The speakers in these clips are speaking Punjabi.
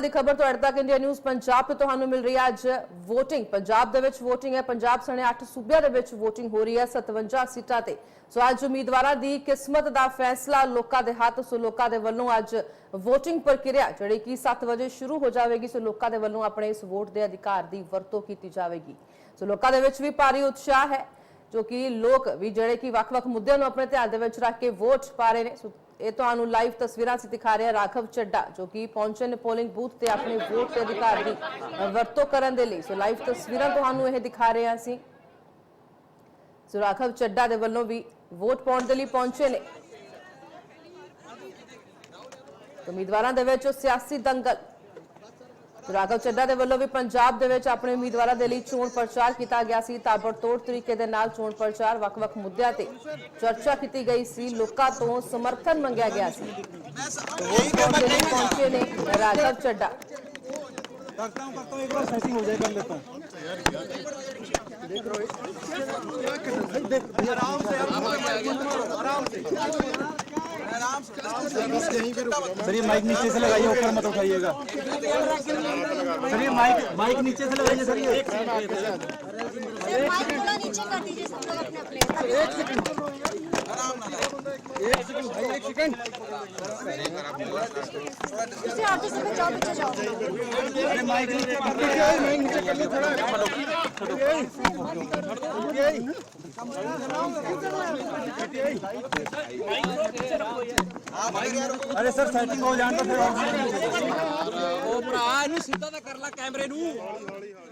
ਦੀ ਖਬਰ ਤੁਹਾਡੇ ਤੱਕ ਇੰਡੀਆ ਨਿਊਜ਼ ਪੰਜਾਬ ਤੋਂ ਤੁਹਾਨੂੰ ਮਿਲ ਰਹੀ ਹੈ। ਅੱਜ VOTING, ਪੰਜਾਬ ਦੇ ਵਿੱਚ VOTING ਹੈ। ਪੰਜਾਬ ਸਣੇ 8 ਸੂਬਿਆਂ ਦੇ ਵਿੱਚ VOTING ਹੋ ਰਹੀ ਹੈ 57 ਸੀਟਾਂ ਤੇ। ਸੋ ਅੱਜ ਉਮੀਦਵਾਰਾਂ ਦੀ ਕਿਸਮਤ ਦਾ ਫੈਸਲਾ ਲੋਕਾਂ ਦੇ ਹੱਥ, ਸੋ ਲੋਕਾਂ ਦੇ ਵੱਲੋਂ ਅੱਜ VOTING ਪ੍ਰਕਿਰਿਆ ਜਿਹੜੀ ਕਿ 7 ਵਜੇ ਸ਼ੁਰੂ ਹੋ ਜਾਵੇਗੀ, ਸੋ ਲੋਕਾਂ ਦੇ ਵੱਲੋਂ ਆਪਣੇ ਇਸ ਵੋਟ ਦੇ ਅਧਿਕਾਰ ਦੀ ਵਰਤੋਂ ਕੀਤੀ ਜਾਵੇਗੀ। ਸੋ ਲੋਕਾਂ ਦੇ ਵਿੱਚ ਵੀ ਭਾਰੀ ਉਤਸ਼ਾਹ ਹੈ, ਜੋ ਕਿ ਲੋਕ ਵੀ ਜਿਹੜੇ ਕਿ ਵੱਖ-ਵੱਖ ਮੁੱਦਿਆਂ ਨੂੰ ਆਪਣੇ ਧਿਆਨ ਦੇ ਵਿੱਚ ਰੱਖ ਕੇ ਵੋਟ ਪਾ ਰਹੇ ਨੇ। ਸੋ ਇਹ ਤੁਹਾਨੂੰ ਲਾਈਵ ਤਸਵੀਰਾਂ ਅਸੀਂ ਦਿਖਾ ਰਹੇ ਹਾਂ ਚੱਡਾ, ਜੋ ਕਿ ਪਹੁੰਚੇ ਨੇ ਪੋਲਿੰਗ ਬੂਥ ਤੇ ਆਪਣੇ ਵੋਟ ਦੇ ਅਧਿਕਾਰ ਦੀ ਵਰਤੋਂ ਕਰਨ ਦੇ ਲਈ। ਸੋ ਲਾਈਵ ਤਸਵੀਰਾਂ ਤੁਹਾਨੂੰ ਇਹ ਦਿਖਾ ਰਹੇ ਹਾਂ ਅਸੀਂ। ਸੋ ਰਾਘਵ ਚੱਡਾ ਦੇ ਵੱਲੋਂ ਵੀ ਵੋਟ ਪਾਉਣ ਦੇ ਲਈ ਪਹੁੰਚੇ ਨੇ। ਉਮੀਦਵਾਰਾਂ ਦੇ ਵਿੱਚ ਸਿਆਸੀ ਦੰਗਲ। ਰਾਘਵ ਚੱਡਾ ਦੇ ਵੱਲੋਂ ਵੀ ਪੰਜਾਬ ਦੇ ਵਿੱਚ ਆਪਣੇ ਉਮੀਦਵਾਰਾਂ ਦੇ ਲਈ ਚੋਣ ਪ੍ਰਚਾਰ ਕੀਤਾ ਗਿਆ ਸੀ ਤਾਬੜਤੋੜ ਤਰੀਕੇ ਦੇ ਨਾਲ ਚੋਣ ਪ੍ਰਚਾਰ ਵੱਖ-ਵੱਖ ਮੁੱਦਿਆਂ ਤੇ ਚਰਚਾ ਕੀਤੀ ਗਈ ਸੀ ਲੋਕਾਂ ਤੋਂ ਸਮਰਥਨ ਮੰਗਿਆ ਗਿਆ ਸੀ ਸੋ ਵੋਟ ਪਾਉਣ ਦੇ ਲਈ ਪਹੁੰਚੇ ਨੇ ਰਾਘਵ ਚੱਡਾ करता हूँ करता हूँ एक बार सेटिंग हो जाए कर लेता हूँ सर ये माइक नीचे से लगाइए ऊपर मत उठाइएगा सर ये माइक माइक नीचे से लगाइए सर ये अरे सर सेटिंग हो जाने तो फिर वो भरा इन सीधा तो कर ला कैमरे नू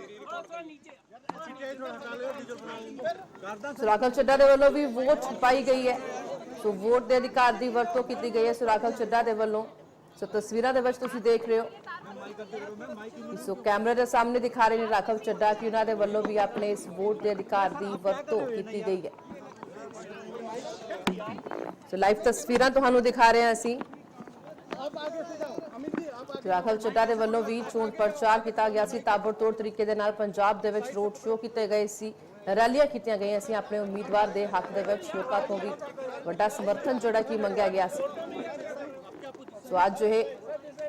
ਨੂੰ ਚੱਡਾ ਦੇ ਵੱਲੋਂ ਵੀ ਵੋਟ ਪਾਈ ਗਈ ਹੈ। ਸੋ ਵੋਟ ਦੇ ਅਧਿਕਾਰ ਦੀ ਵਰਤੋਂ ਕੀਤੀ ਗਈ ਹੈ ਸੋ ਚੱਡਾ ਦੇ ਵੱਲੋਂ। ਸੋ ਤਸਵੀਰਾਂ ਦੇ ਵਿੱਚ ਤੁਸੀਂ ਦੇਖ ਰਹੇ ਹੋ। ਸੋ ਕੈਮਰੇ ਦੇ ਸਾਹਮਣੇ ਦਿਖਾ ਰਹੇ ਨੇ ਰਾਖਵ ਚੱਡਾ ਕਿ ਉਹਨਾਂ ਦੇ ਵੱਲੋਂ ਵੀ ਆਪਣੇ ਇਸ ਵੋਟ ਦੇ ਅਧਿਕਾਰ ਦੀ ਵਰਤੋਂ ਕੀਤੀ ਗਈ ਹੈ। ਸੋ ਲਾਈਵ ਤਸਵੀਰਾਂ ਤੁਹਾਨੂੰ ਦਿਖਾ ਰਹੇ ਹਾਂ ਅਸੀਂ। ਰਾਖਲ ਚੱਡਾ ਦੇ ਵੱਲੋਂ ਵੀ ਚੋਣ ਪ੍ਰਚਾਰ ਕੀਤਾ ਗਿਆ ਸੀ। ਤਾਬੜਤੋੜ ਤਰੀਕੇ ਦੇ ਨਾਲ ਪੰਜਾਬ ਦੇ ਵਿੱਚ ਰੋਡ ਸ਼ੋਅ ਕੀਤੇ ਗਏ ਸੀ। ਰੈਲੀਆਂ ਕੀਤੀਆਂ ਗਈਆਂ ਸੀ। ਆਪਣੇ ਉਮੀਦਵਾਰ ਦੇ ਹੱਕ ਦੇ ਵਿੱਚ ਲੋਕਾਂ ਤੋਂ ਵੀ ਵੱਡਾ ਸਮਰਥਨ ਜਿਹੜਾ ਕਿ ਮੰਗਿਆ ਗਿਆ ਸੀ। ਸੋ ਅੱਜ ਇਹ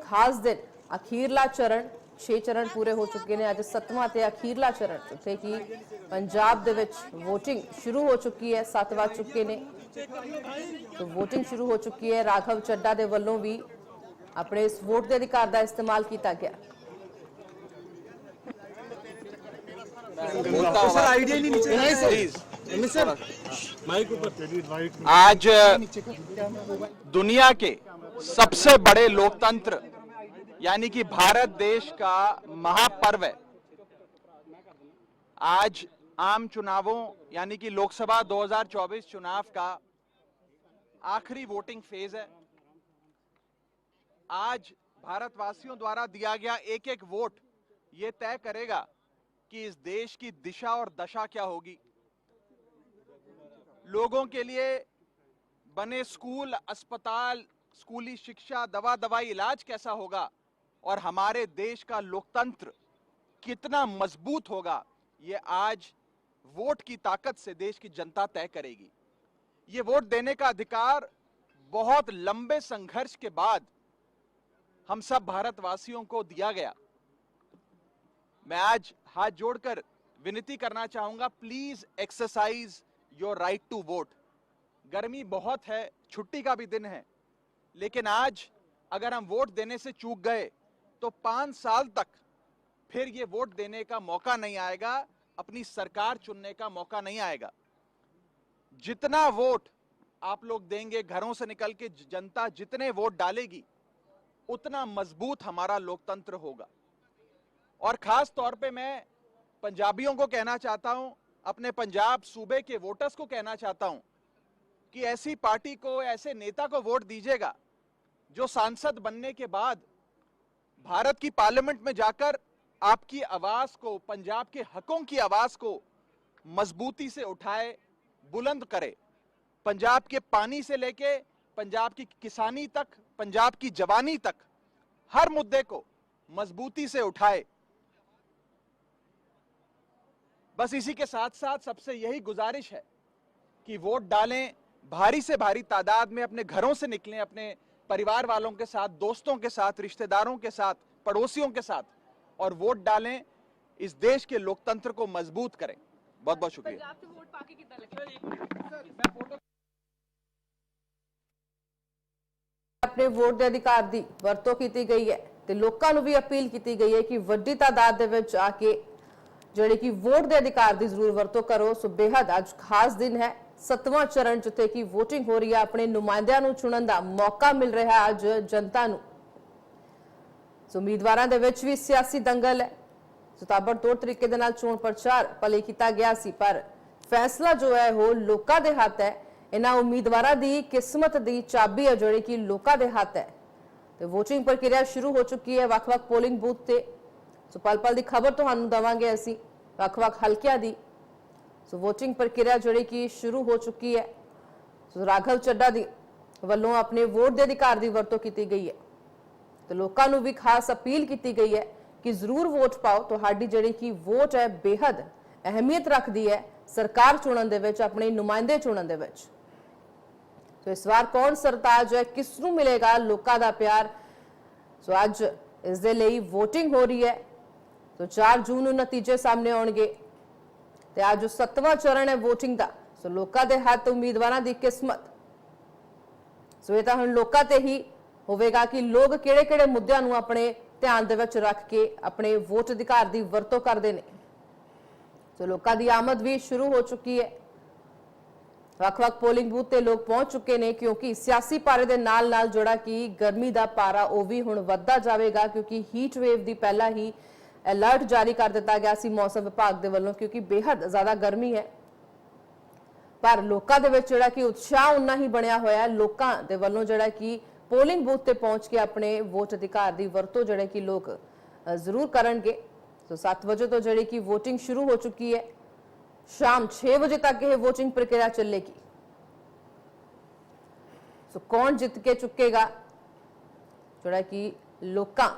ਖਾਸ ਦਿਨ ਅਖੀਰਲਾ ਚਰਨ 6 ਚਰਨ ਪੂਰੇ ਹੋ ਚੁੱਕੇ ਨੇ। ਅੱਜ 7ਵਾਂ ਤੇ ਅਖੀਰਲਾ ਚਰਨ, ਜਿੱਥੇ ਕਿ ਪੰਜਾਬ ਦੇ ਵਿੱਚ VOTING ਸ਼ੁਰੂ ਹੋ ਚੁੱਕੀ ਹੈ। 7ਵਾਂ ਚੁੱਕੇ ਨੇ। ਤੋ VOTING ਸ਼ੁਰੂ ਹੋ ਚੁੱਕੀ ਹੈ। ਰਾਘਵ ਚੱਡਾ ਦੇ ਵੱਲੋਂ ਵੀ ਆਪਣੇ ਇਸ ਵੋਟ ਦੇ ਅਧਿਕਾਰ ਦਾ ਇਸਤੇਮਾਲ ਕੀਤਾ ਗਿਆ सर आइडिया ही नहीं नीचे सर माइक ऊपर आज दुनिया के सबसे बड़े लोकतंत्र यानी कि भारत देश का महापर्व है आज आम चुनावों यानी कि लोकसभा 2024 चुनाव का आखिरी वोटिंग फेज है आज भारतवासियों द्वारा दिया गया एक एक वोट ये तय करेगा कि इस देश की दिशा और दशा क्या होगी। लोगों के लिए बने स्कूल, अस्पताल, स्कूली शिक्षा दवा दवाई इलाज कैसा होगा और हमारे देश का लोकतंत्र कितना मज़बूत होगा, ये आज वोट की ताकत से देश की जनता तय करेगी। ये वोट देने का अधिकार बहुत लंबे संघर्ष के बाद हम सब भारतवासियों को दिया गया। मैं आज हाथ जोड़कर विनती करना चाहूँगा please exercise your right to vote गर्मी बहुत है, छुट्टी का भी दिन है, लेकिन आज अगर हम वोट देने से चूक गए तो पाँच साल तक फिर ये वोट देने का मौका नहीं आएगा, अपनी सरकार चुनने का मौका नहीं आएगा। जितना वोट आप लोग देंगे, घरों से निकल के जनता जितने वोट डालेगी उतना मज़बूत हमारा लोकतंत्र होगा। और खास तौर पे मैं पंजाबियों को कहना चाहता हूँ, अपने पंजाब सूबे के वोटर्स को कहना चाहता हूँ कि ऐसी पार्टी को, ऐसे नेता को वोट दीजिएगा, जो सांसद बनने के बाद भारत की पार्लियामेंट में जाकर आपकी आवाज़ को, पंजाब के हकों की आवाज़ को मजबूती से उठाए, बुलंद करे। पंजाब के पानी से लेके, पंजाब की किसानी तक पंजाब की जवानी तक हर मुद्दे को मजबूती से उठाए। बस इसी के साथ साथ सबसे यही गुजारिश है कि वोट डालें भारी से भारी तादाद में अपने घरों से निकलें अपने परिवार वालों के साथ दोस्तों के साथ रिश्तेदारों के साथ पड़ोसियों के साथ और वोट डालें इस देश के लोकतंत्र को मज़बूत करें। बहुत बहुत शुक्रिया ਆਪਣੇ ਵੋਟ ਦੇ ਅਧਿਕਾਰ ਦੀ ਵਰਤੋਂ ਕੀਤੀ ਗਈ ਹੈ ਤੇ ਲੋਕਾਂ ਨੂੰ ਵੀ ਅਪੀਲ ਕੀਤੀ ਗਈ ਹੈ ਕਿ ਵੱਡੀ ਤਾਦਾਦ ਦੇ ਵਿੱਚ ਆ ਕੇ ਜਿਹੜੇ ਕਿ ਵੋਟ ਦੇ ਅਧਿਕਾਰ ਦੀ ਜ਼ਰੂਰ ਵਰਤੋਂ ਕਰੋ। ਸੋ ਬੇहद ਅੱਜ ਖਾਸ ਦਿਨ ਹੈ। ਸਤਵਾਂ ਚਰਨ ਜਿੱਥੇ ਕਿ VOTING ਹੋ ਰਹੀ ਹੈ, ਆਪਣੇ ਨੁਮਾਇੰਦਿਆਂ ਨੂੰ ਚੁਣਨ ਦਾ ਮੌਕਾ ਮਿਲ ਰਿਹਾ ਹੈ ਅੱਜ ਜਨਤਾ ਨੂੰ। ਸੋ ਉਮੀਦਵਾਰਾਂ ਦੇ ਵਿੱਚ ਵੀ ਸਿਆਸੀ ਦੰਗਲ ਹੈ। ਸੋ ਤਾਬੜਤੋੜ ਤਰੀਕੇ ਦੇ ਨਾਲ ਚੋਣ ਪ੍ਰਚਾਰ ਭਲੇ ਕੀਤਾ ਗਿਆ ਸੀ, ਪਰ ਫੈਸਲਾ ਜੋ ਹੈ ਉਹ ਲੋਕਾਂ ਦੇ ਹੱਥ ਹੈ। ਇਹਨਾਂ ਉਮੀਦਵਾਰਾਂ ਦੀ ਕਿਸਮਤ ਦੀ ਚਾਬੀ ਹੈ ਜਿਹੜੀ ਕਿ ਲੋਕਾਂ ਦੇ ਹੱਥ ਹੈ। ਤੇ VOTING ਪ੍ਰਕਿਰਿਆ ਸ਼ੁਰੂ ਹੋ ਚੁੱਕੀ ਹੈ ਵੱਖ-ਵੱਖ ਪੋਲਿੰਗ ਬੂਥ ਤੇ। ਸੋ ਪਲ-ਪਲ ਦੀ ਖਬਰ ਤੁਹਾਨੂੰ ਦਵਾਂਗੇ ਅਸੀਂ ਵੱਖ-ਵੱਖ ਹਲਕਿਆਂ ਦੀ। ਸੋ VOTING ਪ੍ਰਕਿਰਿਆ ਜਿਹੜੀ ਕਿ ਸ਼ੁਰੂ ਹੋ ਚੁੱਕੀ ਹੈ। ਸੋ ਰਾਘਵ ਚੱਡਾ ਦੀ ਵੱਲੋਂ ਆਪਣੇ ਵੋਟ ਦੇ ਅਧਿਕਾਰ ਦੀ ਵਰਤੋਂ ਕੀਤੀ ਗਈ ਹੈ। ਤੇ ਲੋਕਾਂ ਨੂੰ ਵੀ ਖਾਸ ਅਪੀਲ ਕੀਤੀ ਗਈ ਹੈ ਕਿ ਜ਼ਰੂਰ ਵੋਟ ਪਾਓ। ਤੁਹਾਡੀ ਜਿਹੜੀ ਕਿ ਵੋਟ ਹੈ ਬੇहद ਅਹਿਮੀਅਤ ਰੱਖਦੀ ਹੈ। ਸਰਕਾਰ ਚੁਣਨ ਦੇ ਵਿੱਚ, ਆਪਣੇ ਨੁਮਾਇੰਦੇ ਚੁਣਨ ਦੇ ਵਿੱਚ। ਸੋ ਇਸ ਵਾਰ ਕੌਣ ਸਰਤਾਜ ਹੈ ਕਿਸ ਨੂੰ ਮਿਲੇਗਾ ਲੋਕਾਂ ਦਾ ਪਿਆਰ ਸੋ ਅੱਜ ਇਸ ਦੇ ਲਈ VOTING ਹੋ ਰਹੀ ਹੈ ਸੋ 4 ਜੂਨ ਨੂੰ ਨਤੀਜੇ ਸਾਹਮਣੇ ਆਉਣਗੇ ਤੇ ਅੱਜ ਸੱਤਵਾਂ ਚਰਨ ਹੈ VOTING ਦਾ ਸੋ ਲੋਕਾਂ ਦੇ ਹੱਥ ਉਮੀਦਵਾਰਾਂ ਦੀ ਕਿਸਮਤ ਸੋ ਇਹ ਤਾਂ ਹੁਣ ਲੋਕਾਂ ਤੇ ਹੀ ਹੋਵੇਗਾ ਕਿ ਲੋਕ ਕਿਹੜੇ-ਕਿਹੜੇ ਮੁੱਦਿਆਂ ਨੂੰ ਆਪਣੇ ਧਿਆਨ ਦੇ ਵਿੱਚ ਰੱਖ ਕੇ ਆਪਣੇ ਵੋਟ ਅਧਿਕਾਰ ਦੀ ਵਰਤੋਂ ਕਰਦੇ ਨੇ ਸੋ ਲੋਕਾਂ ਦੀ ਆਮਦ ਵੀ ਸ਼ੁਰੂ ਹੋ ਚੁੱਕੀ ਹੈ ਵੱਖ-ਵੱਖ ਪੋਲਿੰਗ ਬੂਥ ਤੇ ਲੋਕ ਪਹੁੰਚ ਚੁੱਕੇ ਨੇ ਕਿਉਂਕਿ ਸਿਆਸੀ ਪਾਰੇ ਦੇ ਨਾਲ-ਨਾਲ ਜਿਹੜਾ ਕਿ ਗਰਮੀ ਦਾ ਪਾਰਾ ਉਹ ਵੀ ਹੁਣ ਵੱਧਦਾ ਜਾਵੇਗਾ ਕਿਉਂਕਿ ਹੀਟ ਵੇਵ ਦੀ ਪਹਿਲਾਂ ਹੀ ਅਲਰਟ ਜਾਰੀ ਕਰ ਦਿੱਤਾ ਗਿਆ ਸੀ ਮੌਸਮ ਵਿਭਾਗ ਦੇ ਵੱਲੋਂ ਕਿਉਂਕਿ ਬੇहद ਜ਼ਿਆਦਾ ਗਰਮੀ ਹੈ। ਪਰ ਲੋਕਾਂ ਦੇ ਵਿੱਚ ਜਿਹੜਾ ਕਿ ਉਤਸ਼ਾਹ ਉਨਾ ਹੀ ਬਣਿਆ ਹੋਇਆ ਹੈ। ਲੋਕਾਂ ਦੇ ਵੱਲੋਂ ਜਿਹੜਾ ਕਿ ਪੋਲਿੰਗ ਬੂਥ ਤੇ ਪਹੁੰਚ ਕੇ ਆਪਣੇ ਵੋਟ ਅਧਿਕਾਰ ਦੀ ਵਰਤੋਂ ਜਿਹੜੇ ਕਿ ਲੋਕ ਜ਼ਰੂਰ ਕਰਨਗੇ। ਸੋ 7 ਵਜੇ ਤੋਂ ਜਿਹੜੀ ਕਿ VOTING ਸ਼ੁਰੂ ਹੋ ਚੁੱਕੀ ਹੈ। ਸ਼ਾਮ 6 ਵਜੇ ਤੱਕ ਇਹ VOTING ਪ੍ਰਕਿਰਿਆ ਚੱਲੇਗੀ ਸੋ ਕੌਣ ਜਿੱਤ ਕੇ ਚੁੱਕੇਗਾ ਜਿਹੜਾ ਕਿ ਲੋਕਾਂ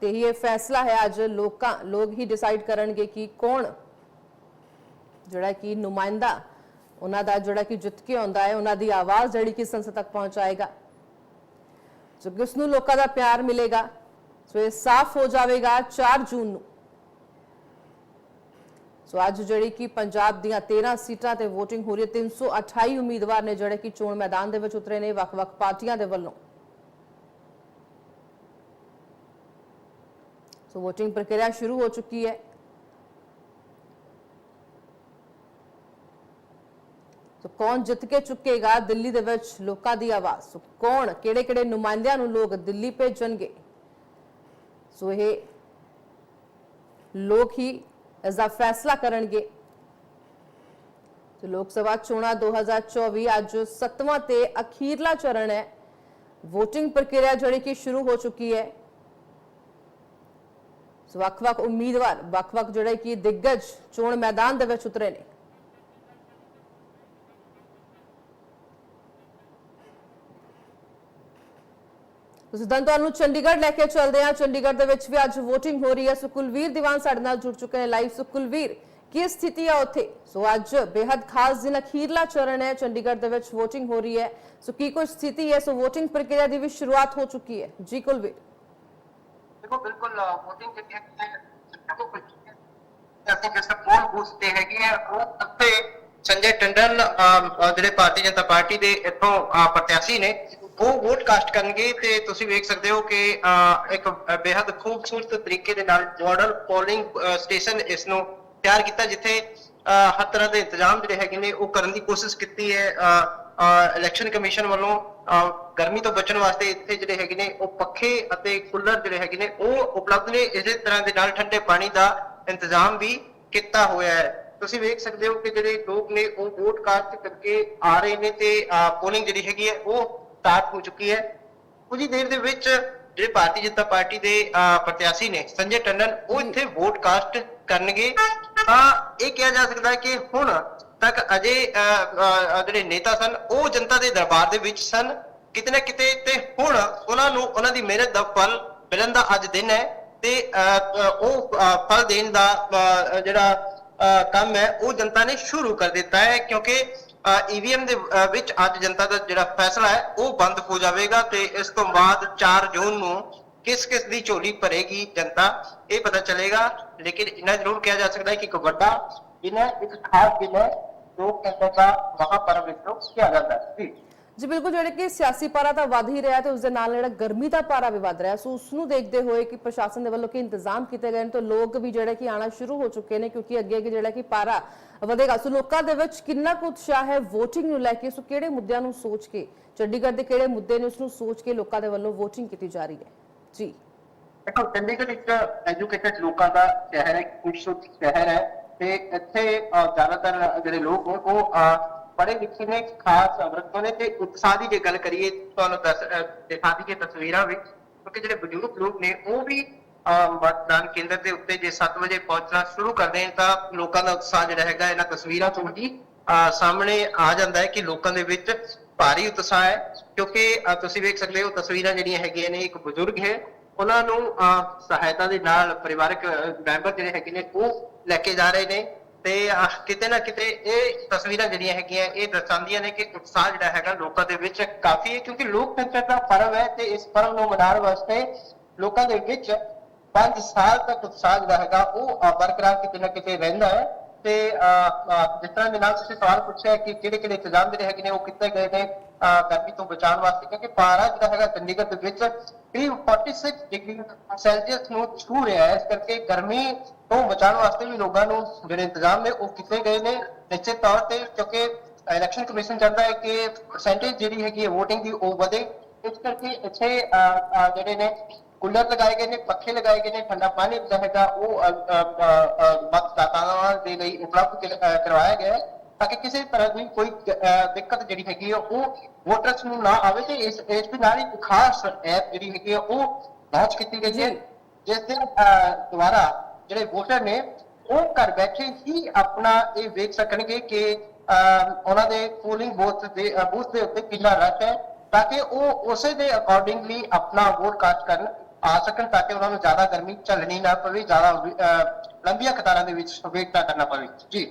ਤੇ ਹੀ ਇਹ ਫੈਸਲਾ ਹੈ ਅੱਜ ਲੋਕਾਂ ਲੋਕ ਹੀ ਡਿਸਾਈਡ ਕਰਨਗੇ ਕਿ ਕੌਣ ਜਿਹੜਾ ਕਿ ਨੁਮਾਇੰਦਾ ਉਹਨਾਂ ਦਾ ਜਿਹੜਾ ਕਿ ਜਿੱਤ ਕੇ ਆਉਂਦਾ ਹੈ ਉਹਨਾਂ ਦੀ ਆਵਾਜ਼ ਜਿਹੜੀ ਕਿ ਸੰਸਦ ਤੱਕ ਪਹੁੰਚਾਏਗਾ ਸੋ ਕਿਸ ਨੂੰ ਲੋਕਾਂ ਦਾ ਪਿਆਰ ਮਿਲੇਗਾ ਸੋ ਇਹ ਸਾਫ਼ ਹੋ ਜਾਵੇਗਾ 4 ਜੂਨ ਨੂੰ ਸੋ ਅੱਜ ਜਿਹੜੀ ਕਿ ਪੰਜਾਬ ਦੀਆਂ 13 ਸੀਟਾਂ ਤੇ VOTING ਹੋ ਰਹੀ ਹੈ 328 ਉਮੀਦਵਾਰ ਨੇ ਜਿਹੜੇ ਕਿ ਚੋਣ ਮੈਦਾਨ ਦੇ ਵਿੱਚ ਉਤਰੇ ਨੇ, ਵੱਖ-ਵੱਖ ਪਾਰਟੀਆਂ ਦੇ ਵੱਲੋਂ। ਸੋ VOTING ਪ੍ਰਕਿਰਿਆ ਸ਼ੁਰੂ ਹੋ ਚੁੱਕੀ ਹੈ। ਸੋ ਕੌਣ ਜਿੱਤ ਕੇ ਚੁੱਕੇਗਾ ਦਿੱਲੀ ਦੇ ਵਿੱਚ ਲੋਕਾਂ ਦੀ ਆਵਾਜ਼? ਸੋ ਕੌਣ, ਕਿਹੜੇ-ਕਿਹੜੇ ਨੁਮਾਇੰਦਿਆਂ ਨੂੰ ਲੋਕ ਦਿੱਲੀ ਭੇਜਣਗੇ? ਸੋ ਇਹ ਲੋਕ ਹੀ ਇਸ ਦਾ ਫੈਸਲਾ ਕਰਨਗੇ ਤੇ ਲੋਕ ਸਭਾ ਚੋਣਾਂ 2024 ਅੱਜ 7ਵਾਂ ਤੇ ਅਖੀਰਲਾ ਚਰਨ ਹੈ VOTING ਪ੍ਰਕਿਰਿਆ ਜਿਹੜੀ ਕਿ ਸ਼ੁਰੂ ਹੋ ਚੁੱਕੀ ਹੈ ਸੋ ਵੱਖ-ਵੱਖ ਉਮੀਦਵਾਰ ਵੱਖ-ਵੱਖ ਜਿਹੜੇ ਕਿ ਦਿੱਗਜ ਚੋਣ ਮੈਦਾਨ ਦੇ ਵਿੱਚ ਉਤਰੇ ਨੇ ਤੁਸੀਂ ਤਾਂ ਤੁਹਾਨੂੰ ਚੰਡੀਗੜ੍ਹ ਲੈ ਕੇ ਚੱਲਦੇ ਹਾਂ। ਚੰਡੀਗੜ੍ਹ ਦੇ ਵਿੱਚ ਵੀ ਅੱਜ VOTING ਹੋ ਰਹੀ ਹੈ। ਸੋ ਕੁਲਵੀਰ ਦੀਵਾਨ ਸਾਡੇ ਨਾਲ ਜੁੜ ਚੁੱਕੇ ਨੇ ਲਾਈਵ ਸੋ ਕੁਲਵੀਰ ਕੀ ਸਥਿਤੀ ਹੈ ਉੱਥੇ? ਸੋ ਅੱਜ ਬੇहद ਖਾਸ ਦਿਨ ਅਖੀਰਲਾ ਚਰਨ ਹੈ। ਚੰਡੀਗੜ੍ਹ ਦੇ ਵਿੱਚ VOTING ਹੋ ਰਹੀ ਹੈ। ਸੋ ਕੀ ਕੋਈ ਸਥਿਤੀ ਹੈ? ਸੋ VOTING ਪ੍ਰਕਿਰਿਆ ਦੀ ਵੀ ਸ਼ੁਰੂਆਤ ਹੋ ਚੁੱਕੀ ਹੈ। ਜੀ ਕੁਲਵੀਰ। ਦੇਖੋ ਬਿਲਕੁਲ ਵੋਟਿੰਗ ਜਿਹੜੀ ਹੈ ਦੇਖੋ ਕੁਝ ਅਸੀਂ ਜਿਸ ਪੋਲ ਬੂਥ ਤੇ ਹੈਗੇ ਆ ਉਹ ਉੱਤੇ ਸੰਜੇ ਟੰਡਨ ਅਹ, ਅਹ, ਜਿਹੜੇ ਭਾਰਤੀ ਜਨਤਾ ਪਾਰਟੀ ਦੇ ਇੱਥੋਂ ਅਹ, ਪ੍ਰਤਿਆਸ਼ੀ ਨੇ ਉਹ ਵੋਟ ਕਰਨਗੇ ਤੇ ਤੁਸੀਂ ਵੇਖ ਸਕਦੇ ਹੋ ਕਿ ਇੱਕ ਬੇहद ਖੂਬਸੂਰਤ ਤਰੀਕੇ ਦੇ ਨਾਲ ਮਾਡਲ ਪੋਲਿੰਗ ਸਟੇਸ਼ਨ ਇਸ ਨੂੰ ਤਿਆਰ ਕੀਤਾ, ਜਿੱਥੇ ਹਰ ਤਰ੍ਹਾਂ ਦੇ ਇੰਤਜ਼ਾਮ ਜਿਹੜੇ ਹੈਗੇ ਨੇ, ਉਹ ਕਰਨ ਦੀ ਕੋਸ਼ਿਸ਼ ਕੀਤੀ ਹੈ ਇਲੈਕਸ਼ਨ ਕਮਿਸ਼ਨ ਵੱਲੋਂ ਗਰਮੀ ਤੋਂ ਬਚਣ ਵਾਸਤੇ ਇੱਥੇ ਜਿਹੜੇ ਹੈਗੇ ਨੇ, ਉਹ ਪੱਖੇ ਅਤੇ ਕੂਲਰ ਜਿਹੜੇ ਹੈਗੇ ਨੇ, ਉਹ ਉਪਲਬਧ ਨੇ। ਇਸੇ ਤਰ੍ਹਾਂ ਦੇ ਨਾਲ ਠੰਡੇ ਪਾਣੀ ਦਾ ਇੰਤਜ਼ਾਮ ਵੀ ਕੀਤਾ ਹੋਇਆ ਹੈ। ਤੁਸੀਂ ਵੇਖ ਸਕਦੇ ਹੋ ਕਿ ਜਿਹੜੇ ਲੋਕ ਨੇ, ਉਹ ਵੋਟ ਕਾਸਟ ਕਰਕੇ ਆ ਰਹੇ ਨੇ ਤੇ ਪੋਲਿੰਗ ਜਿਹੜੀ ਹੈਗੀ ਹੈ, ਉਹ ਸਟਾਰਟ ਹੋ ਚੁੱਕੀ ਹੈ। ਕੁਝ ਦੇਰ ਦੇ ਵਿੱਚ ਜਿਹੜੇ ਭਾਰਤੀ ਜਨਤਾ ਪਾਰਟੀ ਦੇ ਪ੍ਰਤਿਆਸ਼ੀ ਨੇ ਸੰਜੇ ਟੰਡਨ ਉਹ ਇੱਥੇ ਵੋਟ ਕਾਸਟ ਕਰਨਗੇ। ਤਾਂ ਇਹ ਕਿਹਾ ਜਾ ਸਕਦਾ ਹੈ ਕਿ ਹੁਣ ਤੱਕ ਅਜੇ ਜਿਹੜੇ ਨੇਤਾ ਸਨ ਉਹ ਜਨਤਾ ਦੇ ਦਰਬਾਰ ਦੇ ਵਿੱਚ ਸਨ। ਕਿਤੇ ਨਾ ਕਿਤੇ ਤੇ ਹੁਣ ਉਹਨਾਂ ਨੂੰ ਉਹਨਾਂ ਦੀ ਮਿਹਨਤ ਦਾ ਫਲ ਮਿਲਣ ਦਾ ਅੱਜ ਦਿਨ ਹੈ ਤੇ ਉਹ ਫਲ ਦੇਣ ਦਾ ਜਿਹੜਾ ਕੰਮ ਹੈ ਉਹ ਜਨਤਾ ਨੇ ਸ਼ੁਰੂ ਕਰ ਦਿੱਤਾ ਹੈ। ਕਿਉਂਕਿ ਈਵੀਐਮ ਦੇ ਵਿੱਚ ਅੱਜ ਜਨਤਾ ਦਾ ਜਿਹੜਾ ਫੈਸਲਾ ਹੈ, ਉਹ ਬੰਦ ਹੋ ਜਾਵੇਗਾ ਤੇ ਇਸ ਤੋਂ ਬਾਅਦ 4 ਜੂਨ ਨੂੰ ਕਿਸ ਕਿਸ ਦੀ ਝੋਲੀ ਭਰੇਗੀ ਜਨਤਾ, ਇਹ ਪਤਾ ਚੱਲੇਗਾ। ਲੇਕਿਨ ਇਹਨਾਂ ਜ਼ਰੂਰ ਕਿਹਾ ਜਾ ਸਕਦਾ ਹੈ ਕਿ ਇੱਕ ਵੱਡਾ ਦਿਨ ਇੱਕ ਖਾਸ ਦਿਨ ਹੈ, ਜੋ ਕਹਿੰਦੇ ਦਾ ਮਹਾਪਰਵ ਵਿੱਚੋਂ ਕਿਹਾ ਜਾਂਦਾ ਹੈ। ਜੀ ਜੀ ਬਿਲਕੁਲ ਜਿਹੜੇ ਕਿ ਸਿਆਸੀ ਪਾਰਾ ਤਾਂ ਵੱਧ ਹੀ ਰਿਹਾ ਤੇ ਉਸ ਦੇ ਨਾਲ ਜਿਹੜਾ ਗਰਮੀ ਦਾ ਪਾਰਾ ਵੀ ਵੱਧ ਰਿਹਾ ਸੋ ਉਸ ਨੂੰ ਦੇਖਦੇ ਹੋਏ ਕਿ ਪ੍ਰਸ਼ਾਸਨ ਦੇ ਵੱਲੋਂ ਕੀ ਇੰਤਜ਼ਾਮ ਕੀਤੇ ਗਏ ਨੇ ਤਾਂ ਲੋਕ ਵੀ ਜਿਹੜੇ ਕਿ ਆਣਾ ਸ਼ੁਰੂ ਹੋ ਚੁੱਕੇ ਨੇ ਕਿਉਂਕਿ ਅੱਗੇ ਅੱਗੇ ਜਿਹੜਾ ਕਿ ਪਾਰਾ ਵਧੇਗਾ ਸੋ ਲੋਕਾਂ ਦੇ ਵਿੱਚ ਕਿੰਨਾ ਕੁ ਉਤਸ਼ਾਹ ਹੈ VOTING ਨੂੰ ਲੈ ਕੇ ਸੋ ਕਿਹੜੇ ਮੁੱਦਿਆਂ ਨੂੰ ਸੋਚ ਕੇ ਚੰਡੀਗੜ੍ਹ ਦੇ ਕਿਹੜੇ ਮੁੱਦੇ ਨੇ ਉਸ ਨੂੰ ਸੋਚ ਕੇ ਲੋਕਾਂ ਦੇ ਵੱਲੋਂ VOTING ਕੀਤੀ ਜਾ ਰਹੀ ਹੈ ਜੀ ਦੇਖੋ ਚੰਡੀਗੜ੍ਹ ਇੱਕ ਐਜੂਕੇਟਡ ਲੋਕਾਂ ਦਾ ਸ਼ਹਿਰ ਹੈ ਖੂਬਸੂਰਤ ਸ਼ਹਿਰ ਹੈ ਤੇ ਇੱਥੇ ਅਹ, ਜ਼ਿਆਦਾਤਰ ਜਿਹੜੇ ਲੋਕ ਨੇ ਉਹ ਅਹ, ਲਿਖੇ ਨੇ ਖਾਸ ਵਰਤੋਂ ਨੇ ਤੇ ਉਤਸ਼ਾਹ ਦੀ ਜੇ ਗੱਲ ਕਰੀਏ ਤੁਹਾਨੂੰ ਦੱਸ ਦਿਖਾ ਦਈਏ ਤਸਵੀਰਾਂ ਵਿੱਚ ਕਿਉਂਕਿ ਜਿਹੜੇ ਬਜ਼ੁਰਗ ਲੋਕ ਨੇ ਉਹ ਵੀ ਮਤਦਾਨ ਕੇਂਦਰ ਦੇ ਉੱਤੇ ਜੇ 7 ਵਜੇ ਪਹੁੰਚਣਾ ਸ਼ੁਰੂ ਕਰਦੇ ਨੇ ਤਾਂ ਲੋਕਾਂ ਦਾ ਉਤਸ਼ਾਹ ਜਿਹੜਾ ਹੈਗਾ ਇਹਨਾਂ ਤਸਵੀਰਾਂ ਤੋਂ ਹੀ ਅਹ, ਸਾਹਮਣੇ ਆ ਜਾਂਦਾ ਹੈ ਕਿ ਲੋਕਾਂ ਦੇ ਵਿੱਚ ਭਾਰੀ ਉਤਸ਼ਾਹ ਹੈ ਕਿਉਂਕਿ ਤੁਸੀਂ ਵੇਖ ਸਕਦੇ ਹੋ ਤਸਵੀਰਾਂ ਜਿਹੜੀਆਂ ਹੈਗੀਆਂ ਨੇ ਇੱਕ ਬਜ਼ੁਰਗ ਹੈ ਉਹਨਾਂ ਨੂੰ ਅਹ, ਸਹਾਇਤਾ ਦੇ ਨਾਲ ਪਰਿਵਾਰਕ ਮੈਂਬਰ ਜਿਹੜੇ ਹੈਗੇ ਨੇ ਉਹ ਲੈ ਕੇ ਜਾ ਰਹੇ ਨੇ ਤੇ ਕਿਤੇ ਨਾ ਕਿਤੇ ਇਹ ਤਸਵੀਰਾਂ ਜਿਹੜੀਆਂ ਹੈਗੀਆਂ ਇਹ ਦਰਸਾਉਂਦੀਆਂ ਨੇ ਕਿ ਉਤਸ਼ਾਹ ਜਿਹੜਾ ਹੈਗਾ ਲੋਕਾਂ ਦੇ ਵਿੱਚ ਕਾਫੀ ਹੈ ਕਿਉਂਕਿ ਲੋਕਤੰਤਰ ਦਾ ਪਰਵ ਹੈ ਤੇ ਇਸ ਪਰਵ ਨੂੰ ਮਨਾਉਣ ਵਾਸਤੇ ਲੋਕਾਂ ਦੇ ਵਿੱਚ 5 ਸਾਲ ਤੱਕ ਉਤਸ਼ਾਹ ਜਿਹੜਾ ਹੈਗਾ ਉਹ ਬਰਕਰਾਰ ਕਿਤੇ ਨਾ ਕਿਤੇ ਰਹਿੰਦਾ ਹੈ। ਤੇ ਅਹ, ਜਿਸ ਤਰ੍ਹਾਂ ਦੇ ਨਾਲ ਤੁਸੀਂ ਸਵਾਲ ਪੁੱਛਿਆ ਕਿ ਕਿਹੜੇ ਕਿਹੜੇ ਇੰਤਜ਼ਾਮ ਜਿਹੜੇ ਹੈਗੇ ਨੇ ਉਹ ਕੀਤੇ ਗਏ ਨੇ ਅਹ, ਗਰਮੀ ਤੋਂ ਬਚਾਉਣ ਵਾਸਤੇ ਕਿਉਂਕਿ ਪਾਰਾ ਜਿਹੜਾ ਹੈਗਾ ਚੰਡੀਗੜ੍ਹ ਦੇ ਵਿੱਚ ਕਰੀਬ 46 ਡਿਗਰੀ ਸੈਲਸੀਅਸ ਨੂੰ ਛੂ ਰਿਹਾ ਹੈ। ਇਸ ਕਰਕੇ ਗਰਮੀ ਤੋਂ ਬਚਾਉਣ ਵਾਸਤੇ ਵੀ ਲੋਕਾਂ ਨੂੰ ਜਿਹੜੇ ਇੰਤਜ਼ਾਮ ਨੇ ਉਹ ਕੀਤੇ ਗਏ ਨੇ। ਨਿਸ਼ਚਿਤ ਤੌਰ ਤੇ ਕਿਉਂਕਿ ਇਲੈਕਸ਼ਨ ਕਮਿਸ਼ਨ ਚਾਹੁੰਦਾ ਹੈ ਕਿ ਪਰਸੈਂਟੇਜ ਜਿਹੜੀ ਹੈਗੀ ਹੈ VOTING ਦੀ ਉਹ ਵਧੇ। ਇਸ ਕਰਕੇ ਇੱਥੇ ਜਿਹੜੇ ਨੇ ਕੂਲਰ ਲਗਾਏ ਗਏ ਨੇ ਪੱਖੇ ਲਗਾਏ ਗਏ ਨੇ ਠੰਡਾ ਪਾਣੀ ਜਿਹੜਾ ਹੈਗਾ ਉਹ ਮਤਦਾਤਾਵਾਂ ਦੇ ਲਈ ਉਪਲਬਧ ਕਰਵਾਇਆ ਗਿਆ ਹੈ ਤਾਂ ਕਿ ਕਿਸੇ ਤਰ੍ਹਾਂ ਦੀ ਕੋਈ ਦਿੱਕਤ ਜਿਹੜੀ ਹੈਗੀ ਹੈ ਉਹ ਵੋਟਰਸ ਨੂੰ ਨਾ ਆਵੇ ਤੇ ਇਸ ਇਸ ਦੇ ਨਾਲ ਇੱਕ ਖਾਸ ਐਪ ਜਿਹੜੀ ਹੈਗੀ ਹੈ ਉਹ ਲਾਂਚ ਕੀਤੀ ਗਈ ਹੈ। ਜਿਸ ਦੇ ਦੁਆਰਾ ਜਿਹੜੇ ਵੋਟਰ ਨੇ ਉਹ ਘਰ ਬੈਠੇ ਹੀ ਆਪਣਾ ਇਹ ਵੇਖ ਸਕਣਗੇ ਕਿ ਉਹਨਾਂ ਦੇ ਪੋਲਿੰਗ ਬੂਥ ਦੇ ਬੂਥ ਦੇ ਉੱਤੇ ਕਿੰਨਾ ਰਸ਼ ਹੈ ਤਾਂ ਕਿ ਉਹ ਉਸੇ ਦੇ ਅਕੋਰਡਿੰਗਲੀ ਆਪਣਾ ਵੋਟ ਕਾਸਟ ਕਰਨ ਆ ਸਕਣ ਤਾਂ ਕਿ ਉਹਨਾਂ ਨੂੰ ਜ਼ਿਆਦਾ ਗਰਮੀ ਝੱਲਣੀ ਨਾ ਪਵੇ ਜ਼ਿਆਦਾ ਅਹ, ਲੰਬੀਆਂ ਕਤਾਰਾਂ ਦੇ ਵਿੱਚ ਵੇਟ ਨਾ ਕਰਨਾ ਪਵੇ। ਜੀ।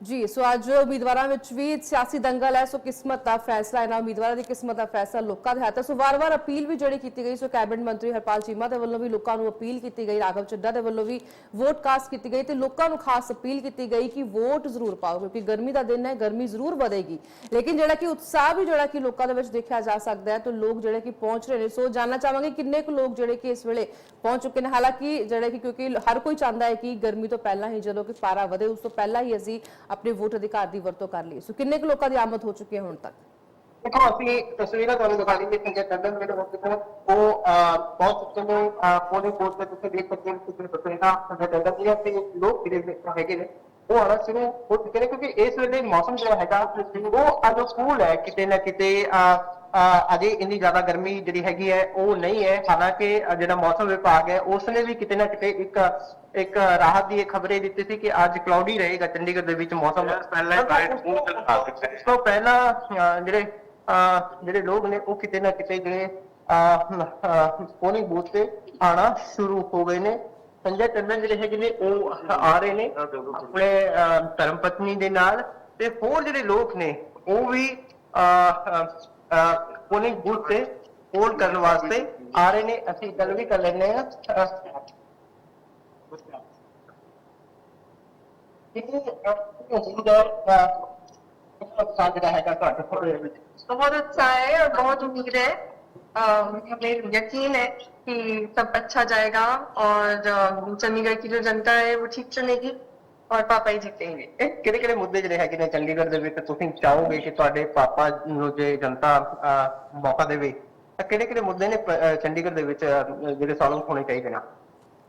ਜੀ, ਸੋ ਅੱਜ ਉਮੀਦਵਾਰਾਂ ਵਿੱਚ ਵੀ ਸਿਆਸੀ ਦੰਗਲ ਹੈ, ਸੋ ਕਿਸਮਤ ਦਾ ਫੈਸਲਾ, ਇਹਨਾਂ ਉਮੀਦਵਾਰਾਂ ਦੀ ਕਿਸਮਤ ਦਾ ਫੈਸਲਾ ਲੋਕਾਂ ਦੇ ਹੱਥ ਹੈ। ਸੋ ਵਾਰ-ਵਾਰ ਅਪੀਲ ਵੀ ਜਿਹੜੀ ਕੀਤੀ ਗਈ, ਸੋ ਕੈਬਨਿਟ ਮੰਤਰੀ ਹਰਪਾਲ ਚੀਮਾ ਦੇ ਵੱਲੋਂ ਵੀ ਲੋਕਾਂ ਨੂੰ ਅਪੀਲ ਕੀਤੀ ਗਈ, ਰਾਘਵ ਚੱਡਾ ਦੇ ਵੱਲੋਂ ਵੀ ਵੋਟ ਕਾਸਟ ਕੀਤੀ ਗਈ ਤੇ ਲੋਕਾਂ ਨੂੰ ਖਾਸ ਅਪੀਲ ਕੀਤੀ ਗਈ ਕਿ ਵੋਟ ਜ਼ਰੂਰ ਪਾਓ, ਕਿਉਂਕਿ ਗਰਮੀ ਦਾ ਦਿਨ ਹੈ, ਗਰਮੀ ਜ਼ਰੂਰ ਵਧੇਗੀ। ਲੇਕਿਨ ਜਿਹੜਾ ਕਿ ਉਤਸ਼ਾਹ ਵੀ ਜਿਹੜਾ ਕਿ ਲੋਕਾਂ ਦੇ ਵਿੱਚ ਦੇਖਿਆ ਜਾ ਸਕਦਾ ਹੈ, ਤਾਂ ਲੋਕ ਜਿਹੜੇ ਕਿ ਪਹੁੰਚ ਰਹੇ ਨੇ, ਸੋ ਜਾਨਣਾ ਚਾਹਾਂਗੇ ਕਿੰਨੇ ਕੁ ਲੋਕ ਜਿਹੜੇ ਕਿ ਇਸ ਵੇਲੇ ਪਹੁੰਚ ਚੁੱਕੇ ਨੇ। ਹਾਲਾਂਕਿ ਜਿਹੜੇ ਕਿ ਕਿਉਂਕਿ ਹਰ ਕੋਈ ਚਾਹੁੰਦਾ ਹੈ ਕਿ ਗਰਮੀ ਤੋਂ ਪਹਿਲਾਂ ਹੀ ਜਦੋਂ ਕਿ ਪਾਰਾ ਵਧੇ, ਉਸ ਤੋਂ ਪਹਿਲਾਂ ਹੀ ਅਸੀਂ ਆਪਣੇ ਵੋਟ ਅਧਿਕਾਰ ਦੀ ਵਰਤੋਂ ਕਰ ਲਈਏ ਸੋ ਕਿੰਨੇ ਕੁ ਲੋਕਾਂ ਦੀ ਆਮਦ ਹੋ ਚੁੱਕੀ ਹੈ ਹੁਣ ਤੱਕ ਦੇਖੋ ਅਸੀਂ ਤਸਵੀਰਾਂ ਤੁਹਾਨੂੰ ਦਿਖਾ ਦਈਏ ਕਿ ਟੰਡਨ ਜਿਹੜੇ ਹੁੰਦੇ ਨੇ ਉਹ ਅਹ, ਬਹੁਤ ਚੁੱਕੇ ਨੇ ਪੋਲਿੰਗ ਬੂਥ ਤੇ ਤੁਸੀਂ ਦੇਖ ਸਕਦੇ ਹੋ ਕਿ ਕਿੰਨੇ ਤਸਵੀਰਾਂ ਸੰਜੇ ਟੰਡਨ ਦੀਆਂ ਤੇ ਲੋਕ ਜਿਹੜੇ ਹੈਗੇ ਨੇ ਉਹ ਆਣਾ ਸ਼ੁਰੂ ਹੋ ਚੁੱਕੇ ਨੇ ਕਿਉਂਕਿ ਇਸ ਵੇਲੇ ਮੌਸਮ ਜਿਹੜਾ ਹੈਗਾ ਉਹ ਅੱਜ ਕੂਲ ਹੈ ਕਿਤੇ ਨਾ ਕਿਤੇ ਅਹ, ਅਹ, ਅਜੇ ਇੰਨੀ ਜ਼ਿਆਦਾ ਗਰਮੀ ਜਿਹੜੀ ਹੈਗੀ ਹੈ ਉਹ ਨਹੀਂ ਹੈ। ਹਾਲਾਂਕਿ ਜਿਹੜਾ ਮੌਸਮ ਵਿਭਾਗ ਹੈ ਉਸ ਨੇ ਵੀ ਕਿਤੇ ਨਾ ਕਿਤੇ ਇੱਕ ਇੱਕ ਰਾਹਤ ਦੀ ਖਬਰੇ ਦਿੱਤੀ ਸੀ ਕਿ ਅੱਜ ਕਲਾਉਡੀ ਰਹੇਗਾ ਚੰਡੀਗੜ੍ਹ ਦੇ ਵਿੱਚ ਮੌਸਮ। ਪਹਿਲਾਂ ਇਸ ਤੋਂ ਪਹਿਲਾਂ ਜਿਹੜੇ ਜਿਹੜੇ ਲੋਕ ਨੇ ਉਹ ਕਿਤੇ ਨਾ ਕਿਤੇ ਜਿਹੜੇ ਪੋਲਿੰਗ ਬੂਥ ਤੇ ਆਣਾ ਸ਼ੁਰੂ ਹੋ ਗਏ ਨੇ। ਸੰਜੇ ਟੰਡਨ ਜਿਹੜੇ ਹੈਗੇ ਨੇ ਉਹ ਆ ਰਹੇ ਨੇ ਆਪਣੇ ਧਰਮ ਪਤਨੀ ਦੇ ਨਾਲ। ਤੇ ਹੋਰ ਜਿਹੜੇ ਲੋਕ ਨੇ ਉਹ ਵੀ ਪੋਲਿੰਗ ਬੂਥ ਤੇ ਪੋਲ ਕਰਨ ਵਾਸਤੇ ਆ ਰਹੇ ਨੇ ਅਸੀਂ ਗੱਲ ਵੀ ਕਰ ਲੈਂਦੇ ਆ ਜਿਹੜਾ ਹੈਗਾ ਤੁਹਾਡੇ ਕੋਲ ਵਿੱਚ बहुत अच्छा है और बहुत उम्मीद है अ, हमें यकीन है कि सब अच्छा जाएगा और अ, चंडीगढ़ की जो जनता है वो ठीक चलेगी और पापा ही जीतेंगे ਇਹ ਕਿਹੜੇ ਕਿਹੜੇ ਮੁੱਦੇ ਜਿਹੜੇ ਹੈਗੇ ਨੇ ਚੰਡੀਗੜ੍ਹ ਦੇ ਵਿੱਚ ਤੁਸੀਂ ਚਾਹੋਗੇ ਕਿ ਤੁਹਾਡੇ ਪਾਪਾ ਨੂੰ ਜੇ ਜਨਤਾ ਅਹ, ਮੌਕਾ ਦੇਵੇ ਤਾਂ ਕਿਹੜੇ ਕਿਹੜੇ ਮੁੱਦੇ ਨੇ ਪ- ਅਹ, ਚੰਡੀਗੜ੍ਹ ਦੇ ਵਿੱਚ ਅਹ, ਜਿਹੜੇ ਸੋਲਵ ਹੋਣੇ ਚਾਹੀਦੇ ਨੇ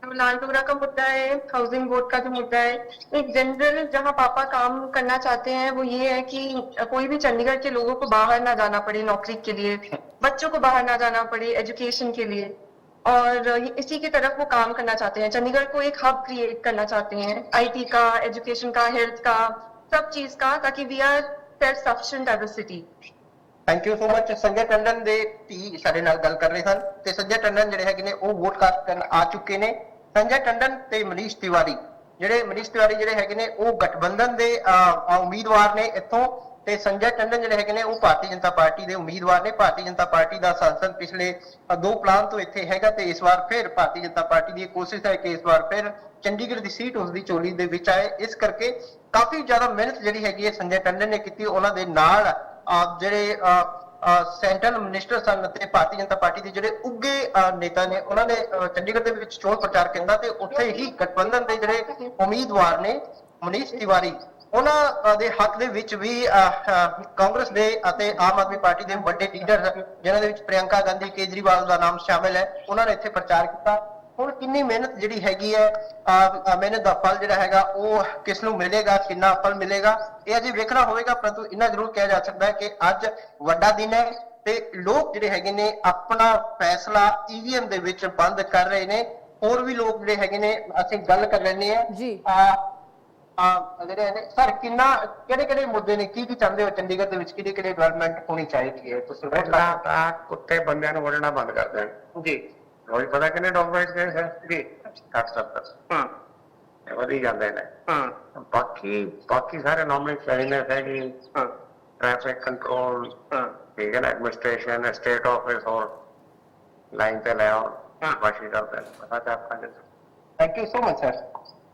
लालटूरा का मुद्दा है हाउसिंग बोर्ड का जो मुद्दा है एक जनरल जहां पापा काम करना चाहते हैं वो ये है कि कोई भी चंडीगढ़ के लोगों को बाहर ना जाना पड़े नौकरी के लिए बच्चों को बाहर ना जाना पड़े एजुकेशन के लिए और इसी की तरफ वो काम करना चाहते हैं चंडीगढ़ को एक हब क्रिएट करना चाहते हैं आईटी का एजुकेशन का हेल्थ का सब चीज का ताकि we are self sufficient as a city thank you so much Sanjay Tandon ਦੇ ਧੀ ਸਾਡੇ ਨਾਲ ਗੱਲ ਕਰ ਰਹੇ ਸਨ ਤੇ ਸੰਜੇ ਟੰਡਨ ਜਿਹੜੇ ਹੈਗੇ ਨੇ ਉਹ ਵੋਟ ਕਾਸਟ ਕਰਨ ਆ ਚੁੱਕੇ ਨੇ ਸੰਜੇ ਟੰਡਨ ਤੇ ਮਨੀਸ਼ ਤਿਵਾਰੀ ਜਿਹੜੇ ਮਨੀਸ਼ ਤਿਵਾਰੀ ਜਿਹੜੇ ਹੈਗੇ ਨੇ ਉਹ ਗਠਬੰਧਨ ਦੇ ਅਹ, ਅਹ, ਉਮੀਦਵਾਰ ਨੇ ਇੱਥੋਂ ਤੇ ਸੰਜੇ ਟੰਡਨ ਜਿਹੜੇ ਹੈਗੇ ਨੇ ਉਹ ਭਾਰਤੀ ਜਨਤਾ ਪਾਰਟੀ ਦੇ ਉਮੀਦਵਾਰ ਨੇ। ਭਾਰਤੀ ਜਨਤਾ ਪਾਰਟੀ ਦਾ ਸੰਸਦ ਪਿਛਲੇ ਦੋ ਪਲਾਨ ਤੋਂ ਇੱਥੇ ਹੈਗਾ ਤੇ ਇਸ ਵਾਰ ਫਿਰ ਭਾਰਤੀ ਜਨਤਾ ਪਾਰਟੀ ਦੀ ਕੋਸ਼ਿਸ਼ ਹੈ ਕਿ ਇਸ ਵਾਰ ਫਿਰ ਚੰਡੀਗੜ੍ਹ ਦੀ ਸੀਟ ਉਸ ਦੀ ਚੋਲੀ ਦੇ ਵਿੱਚ ਆਏ। ਇਸ ਕਰਕੇ ਕਾਫੀ ਜ਼ਿਆਦਾ ਮਿਹਨਤ ਜਿਹੜੀ ਹੈਗੀ ਹੈ ਸੰਜੇ ਟੰਡਨ ਨੇ ਕੀਤੀ। ਉਹਨਾਂ ਦੇ ਨਾਲ ਅ, ਜਿਹੜੇ ਸੈਂਟਰਲ ਮਿਨਿਸਟਰ ਸਨ ਤੇ ਭਾਰਤੀ ਜਨਤਾ ਪਾਰਟੀ ਦੇ ਜਿਹੜੇ ਉੱਗੇ ਨੇਤਾ ਨੇ ਉਹਨਾਂ ਨੇ ਚੰਡੀਗੜ੍ਹ ਦੇ ਵਿੱਚ ਚੋਣ ਪ੍ਰਚਾਰ ਕੀਤਾ ਤੇ ਉੱਥੇ ਹੀ ਗਠਬੰਧਨ ਦੇ ਜਿਹੜੇ ਉਮੀਦਵਾਰ ਨੇ ਮਨੀਸ਼ ਤਿਵਾਰੀ ਉਹਨਾਂ ਦੇ ਹੱਕ ਦੇ ਵਿੱਚ ਵੀ ਕਾਂਗਰਸ ਦੇ ਅਤੇ ਆਮ ਆਦਮੀ ਪਾਰਟੀ ਦੇ ਵੱਡੇ ਲੀਡਰ ਜਿਨ੍ਹਾਂ ਦੇ ਵਿੱਚ ਪ੍ਰਿਯੰਕਾ ਗਾਂਧੀ ਕੇਜਰੀਵਾਲ ਦਾ ਨਾਮ ਸ਼ਾਮਿਲ ਹੈ ਉਹਨਾਂ ਨੇ ਇੱਥੇ ਪ੍ਰਚਾਰ ਕੀਤਾ। ਹੁਣ ਕਿੰਨੀ ਮਿਹਨਤ ਜਿਹੜੀ ਹੈਗੀ ਹੈ ਮਿਹਨਤ ਦਾ ਫਲ ਜਿਹੜਾ ਹੈਗਾ ਉਹ ਕਿਸ ਨੂੰ ਮਿਲੇਗਾ ਕਿੰਨਾ ਫਲ ਮਿਲੇਗਾ ਇਹ ਅਜੇ ਵੇਖਣਾ ਹੋਵੇਗਾ ਪਰੰਤੂ ਇੰਨਾ ਜ਼ਰੂਰ ਕਿਹਾ ਜਾ ਸਕਦਾ ਹੈ ਕਿ ਅੱਜ ਵੱਡਾ ਦਿਨ ਹੈ ਤੇ ਲੋਕ ਜਿਹੜੇ ਹੈਗੇ ਨੇ ਆਪਣਾ ਫੈਸਲਾ ਈਵੀਐਮ ਦੇ ਵਿੱਚ ਬੰਦ ਕਰ ਰਹੇ ਨੇ। ਹੋਰ ਵੀ ਲੋਕ ਜਿਹੜੇ ਹੈਗੇ ਨੇ ਅਸੀਂ ਗੱਲ ਕਰ ਲੈਣੇ ਆ ਜੀ। ਆ ਜਿਹੜੇ ਨੇ ਸਰ ਕਿੰਨਾ ਕਿਹੜੇ ਕਿਹੜੇ ਮੁੱਦੇ ਨੇ? ਕੀ ਕੀ ਚਾਹੁੰਦੇ ਹੋ ਚੰਡੀਗੜ੍ਹ ਦੇ ਵਿੱਚ? ਕਿਹੜੀ ਕਿਹੜੀ ਡਿਵੈਲਪਮੈਂਟ ਹੋਣੀ ਚਾਹੀਦੀ ਹੈ? ਤੁਸੀਂ ਪਹਿਲਾਂ ਤਾਂ ਕੁੱਤੇ ਬੰਦਿਆਂ ਨੂੰ ਵੜਨਾ ਬੰਦ ਕਰ ਦੇਣ। ਜੀ। ਰੋਜ਼ ਪਤਾ ਕਿੰਨੇ ਡੌਗ ਬਾਈਟ ਗਏ ਸਰ? ਜੀ। 60 70 ਹਾਂ। ਇਹ ਵਧੀ ਜਾਂਦੇ ਨੇ। ਹਾਂ। ਬਾਕੀ ਬਾਕੀ ਸਾਰੇ ਨਾਰਮਲ ਫੈਰੀਨੈਸ ਹੈ ਕਿ ਹਾਂ। ਟ੍ਰੈਫਿਕ ਕੰਟਰੋਲ ਹਾਂ। ਠੀਕ ਹੈ ਨਾ? ਐਡਮਿਨਿਸਟ੍ਰੇਸ਼ਨ ਸਟੇਟ ਆਫਿਸ ਔਰ ਲਾਈਨ ਤੇ ਲੈ ਆਓ। ਬਾਕੀ ਕਰਦੇ ਪਤਾ ਤੇ ਆਪਾਂ thank you so much sir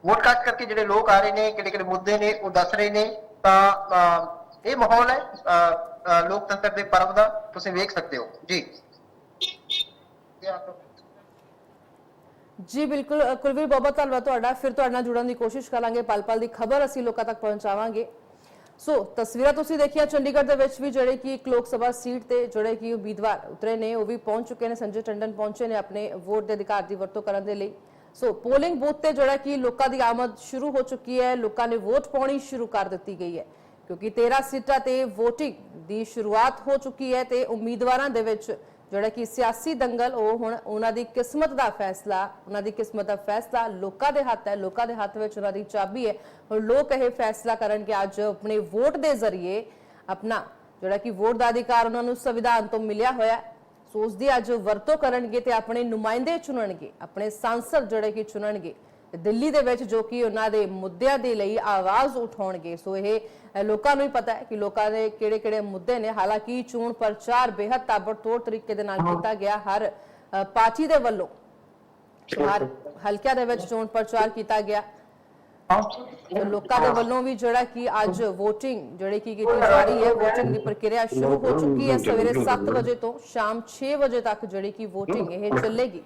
vote ਕਰਕੇ ਜਿਹੜੇ ਲੋਕ ਆ ਰਹੇ ਨੇ ਕਿਹੜੇ ਕਿਹੜੇ ਮੁੱਦੇ ਨੇ, ਉਹ ਦੱਸ ਰਹੇ ਨੇ, ਤਾਂ ਇਹ ਮਾਹੌਲ ਹੈ ਲੋਕਤੰਤਰ ਦੇ ਪਰਵ ਦਾ, ਤੁਸੀਂ ਵੇਖ ਸਕਦੇ ਹੋ। ਜੀ। ਜੀ, ਬਿਲਕੁਲ ਕੁਲਵੀਰ ਬਹੁਤ ਧੰਨਵਾਦ ਤੁਹਾਡਾ। ਫਿਰ ਤੁਹਾਡੇ ਨਾਲ ਜੁੜਨ ਦੀ ਕੋਸ਼ਿਸ਼ ਕਰਾਂਗੇ ਪਲ ਪਲ ਦੀ ਖਬਰ ਅਸੀਂ ਲੋਕਾਂ ਤੱਕ ਪਹੁੰਚਾਵਾਂਗੇ। ਸੋ, ਤਸਵੀਰਾਂ ਤੁਸੀਂ ਦੇਖੀਆਂ, ਚੰਡੀਗੜ੍ਹ ਦੇ ਵਿੱਚ ਵੀ ਜਿਹੜੇ ਕਿ ਇੱਕ ਲੋਕ ਸਭਾ ਸੀਟ ਤੇ ਜਿਹੜੇ ਕਿ ਉਮੀਦਵਾਰ ਉਤਰੇ ਨੇ, ਉਹ ਵੀ ਪਹੁੰਚ ਚੁੱਕੇ ਨੇ, ਸੰਜੇ ਟੰਡਨ ਪਹੁੰਚੇ ਨੇ ਆਪਣੇ ਵੋਟ ਦੇ ਅਧਿਕਾਰ ਦੀ ਵਰਤੋਂ ਕਰਨ ਦੇ ਲਈ। ਸੋ ਪੋਲਿੰਗ ਬੂਥ ਤੇ ਜਿਹੜਾ ਕਿ ਲੋਕਾਂ ਦੀ ਆਮਦ ਸ਼ੁਰੂ ਹੋ ਚੁੱਕੀ ਹੈ, ਲੋਕਾਂ ਨੇ ਵੋਟ ਪਾਉਣੀ ਸ਼ੁਰੂ ਕਰ ਦਿੱਤੀ ਗਈ ਹੈ। ਕਿਉਂਕਿ 13 ਸੀਟਾਂ ਤੇ VOTING ਦੀ ਸ਼ੁਰੂਆਤ ਹੋ ਚੁੱਕੀ ਹੈ ਤੇ ਉਮੀਦਵਾਰਾਂ ਦੇ ਵਿੱਚ ਜਿਹੜਾ ਕਿ ਸਿਆਸੀ ਦੰਗਲ, ਉਹ ਹੁਣ ਉਹਨਾਂ ਦੀ ਕਿਸਮਤ ਦਾ ਫੈਸਲਾ, ਉਹਨਾਂ ਦੀ ਕਿਸਮਤ ਦਾ ਫੈਸਲਾ ਲੋਕਾਂ ਦੇ ਹੱਥ ਹੈ, ਲੋਕਾਂ ਦੇ ਹੱਥ ਵਿੱਚ ਉਹਨਾਂ ਦੀ ਚਾਬੀ ਹੈ। ਹੁਣ ਲੋਕ ਇਹ ਫੈਸਲਾ ਕਰਨ ਕਿ ਅੱਜ ਆਪਣੇ ਵੋਟ ਦੇ ਜ਼ਰੀਏ ਆਪਣਾ ਜਿਹੜਾ ਕਿ ਵੋਟ ਦਾ ਅਧਿਕਾਰ ਉਹਨਾਂ ਨੂੰ ਸੰਵਿਧਾਨ ਤੋਂ ਮਿਲਿਆ ਹੋਇਆ ਸੋ ਉਸ ਦੀ ਅੱਜ ਵਰਤੋਂ ਕਰਨਗੇ ਤੇ ਆਪਣੇ ਨੁਮਾਇੰਦੇ ਚੁਣਨਗੇ ਆਪਣੇ ਸੰਸਦ ਜਿਹੜੇ ਕਿ ਚੁਣਨਗੇ। ਦਿੱਲੀ ਦੇ ਵਿੱਚ ਜੋ ਕਿ ਉਹਨਾਂ ਦੇ ਮੁੱਦਿਆਂ ਦੇ ਲਈ ਆਵਾਜ਼ ਉਠਾਉਣਗੇ। ਸੋ ਇਹ ਲੋਕਾਂ ਨੂੰ ਹੀ ਪਤਾ ਹੈ ਕਿ ਲੋਕਾਂ ਦੇ ਕਿਹੜੇ-ਕਿਹੜੇ ਮੁੱਦੇ ਨੇ। ਹਾਲਾਂਕਿ ਚੋਣ ਪ੍ਰਚਾਰ ਬੇहद ਤਾਬੜਤੋੜ ਤਰੀਕੇ ਦੇ ਨਾਲ ਕੀਤਾ ਗਿਆ। ਹਰ ਪਾਰਟੀ ਦੇ ਵੱਲੋਂ ਹਰ ਹਲਕਿਆਂ ਦੇ ਵਿੱਚ ਚੋਣ ਪ੍ਰਚਾਰ ਕੀਤਾ ਗਿਆ। ਲੋਕਾਂ ਦੇ ਵੱਲੋਂ ਵੀ ਜਿਹੜਾ ਕਿ ਅੱਜ VOTING ਜਿਹੜੀ ਕਿ ਕੀਤੀ ਜਾ ਰਹੀ ਹੈ VOTING ਦੀ ਪ੍ਰਕਿਰਿਆ ਸ਼ੁਰੂ ਹੋ ਚੁੱਕੀ ਹੈ ਸਵੇਰੇ 7 ਵਜੇ ਤੋਂ ਸ਼ਾਮ 6 ਵਜੇ ਤੱਕ ਜਿਹੜੀ ਕਿ VOTING ਇਹ ਚੱਲੇਗੀ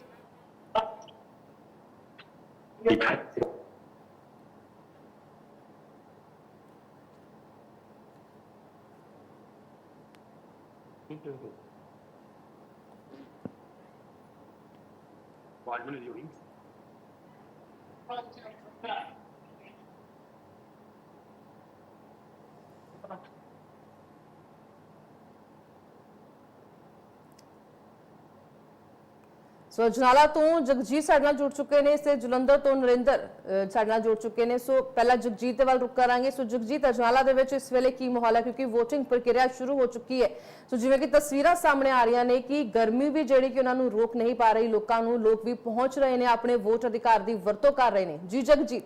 ਸੋ ਅਜਨਾਲਾ ਤੋਂ ਜਗਜੀਤ ਸਾਡੇ ਨਾਲ ਜੁੜ ਚੁੱਕੇ ਨੇ ਤੇ ਜਲੰਧਰ ਤੋਂ ਨਰਿੰਦਰ ਸਾਡੇ ਨਾਲ ਜੁੜ ਚੁੱਕੇ ਨੇ। ਸੋ ਪਹਿਲਾਂ ਜਗਜੀਤ ਦੇ ਵੱਲ ਰੁਕ ਕਰਾਂਗੇ। ਸੋ ਜਗਜੀਤ, ਅਜਨਾਲਾ ਦੇ ਵਿੱਚ ਇਸ ਵੇਲੇ ਕੀ ਮਾਹੌਲ ਹੈ? ਕਿਉਂਕਿ VOTING ਪ੍ਰਕਿਰਿਆ ਸ਼ੁਰੂ ਹੋ ਚੁੱਕੀ ਹੈ। ਸੋ ਜਿਵੇਂ ਕਿ ਤਸਵੀਰਾਂ ਸਾਹਮਣੇ ਆ ਰਹੀਆਂ ਨੇ ਕਿ ਗਰਮੀ ਵੀ ਜਿਹੜੀ ਕਿ ਉਹਨਾਂ ਨੂੰ ਰੋਕ ਨਹੀਂ ਪਾ ਰਹੀ, ਲੋਕਾਂ ਨੂੰ ਲੋਕ ਵੀ ਪਹੁੰਚ ਰਹੇ ਨੇ, ਆਪਣੇ ਵੋਟ ਅਧਿਕਾਰ ਦੀ ਵਰਤੋਂ ਕਰ ਰਹੇ ਨੇ। ਜੀ, ਜਗਜੀਤ।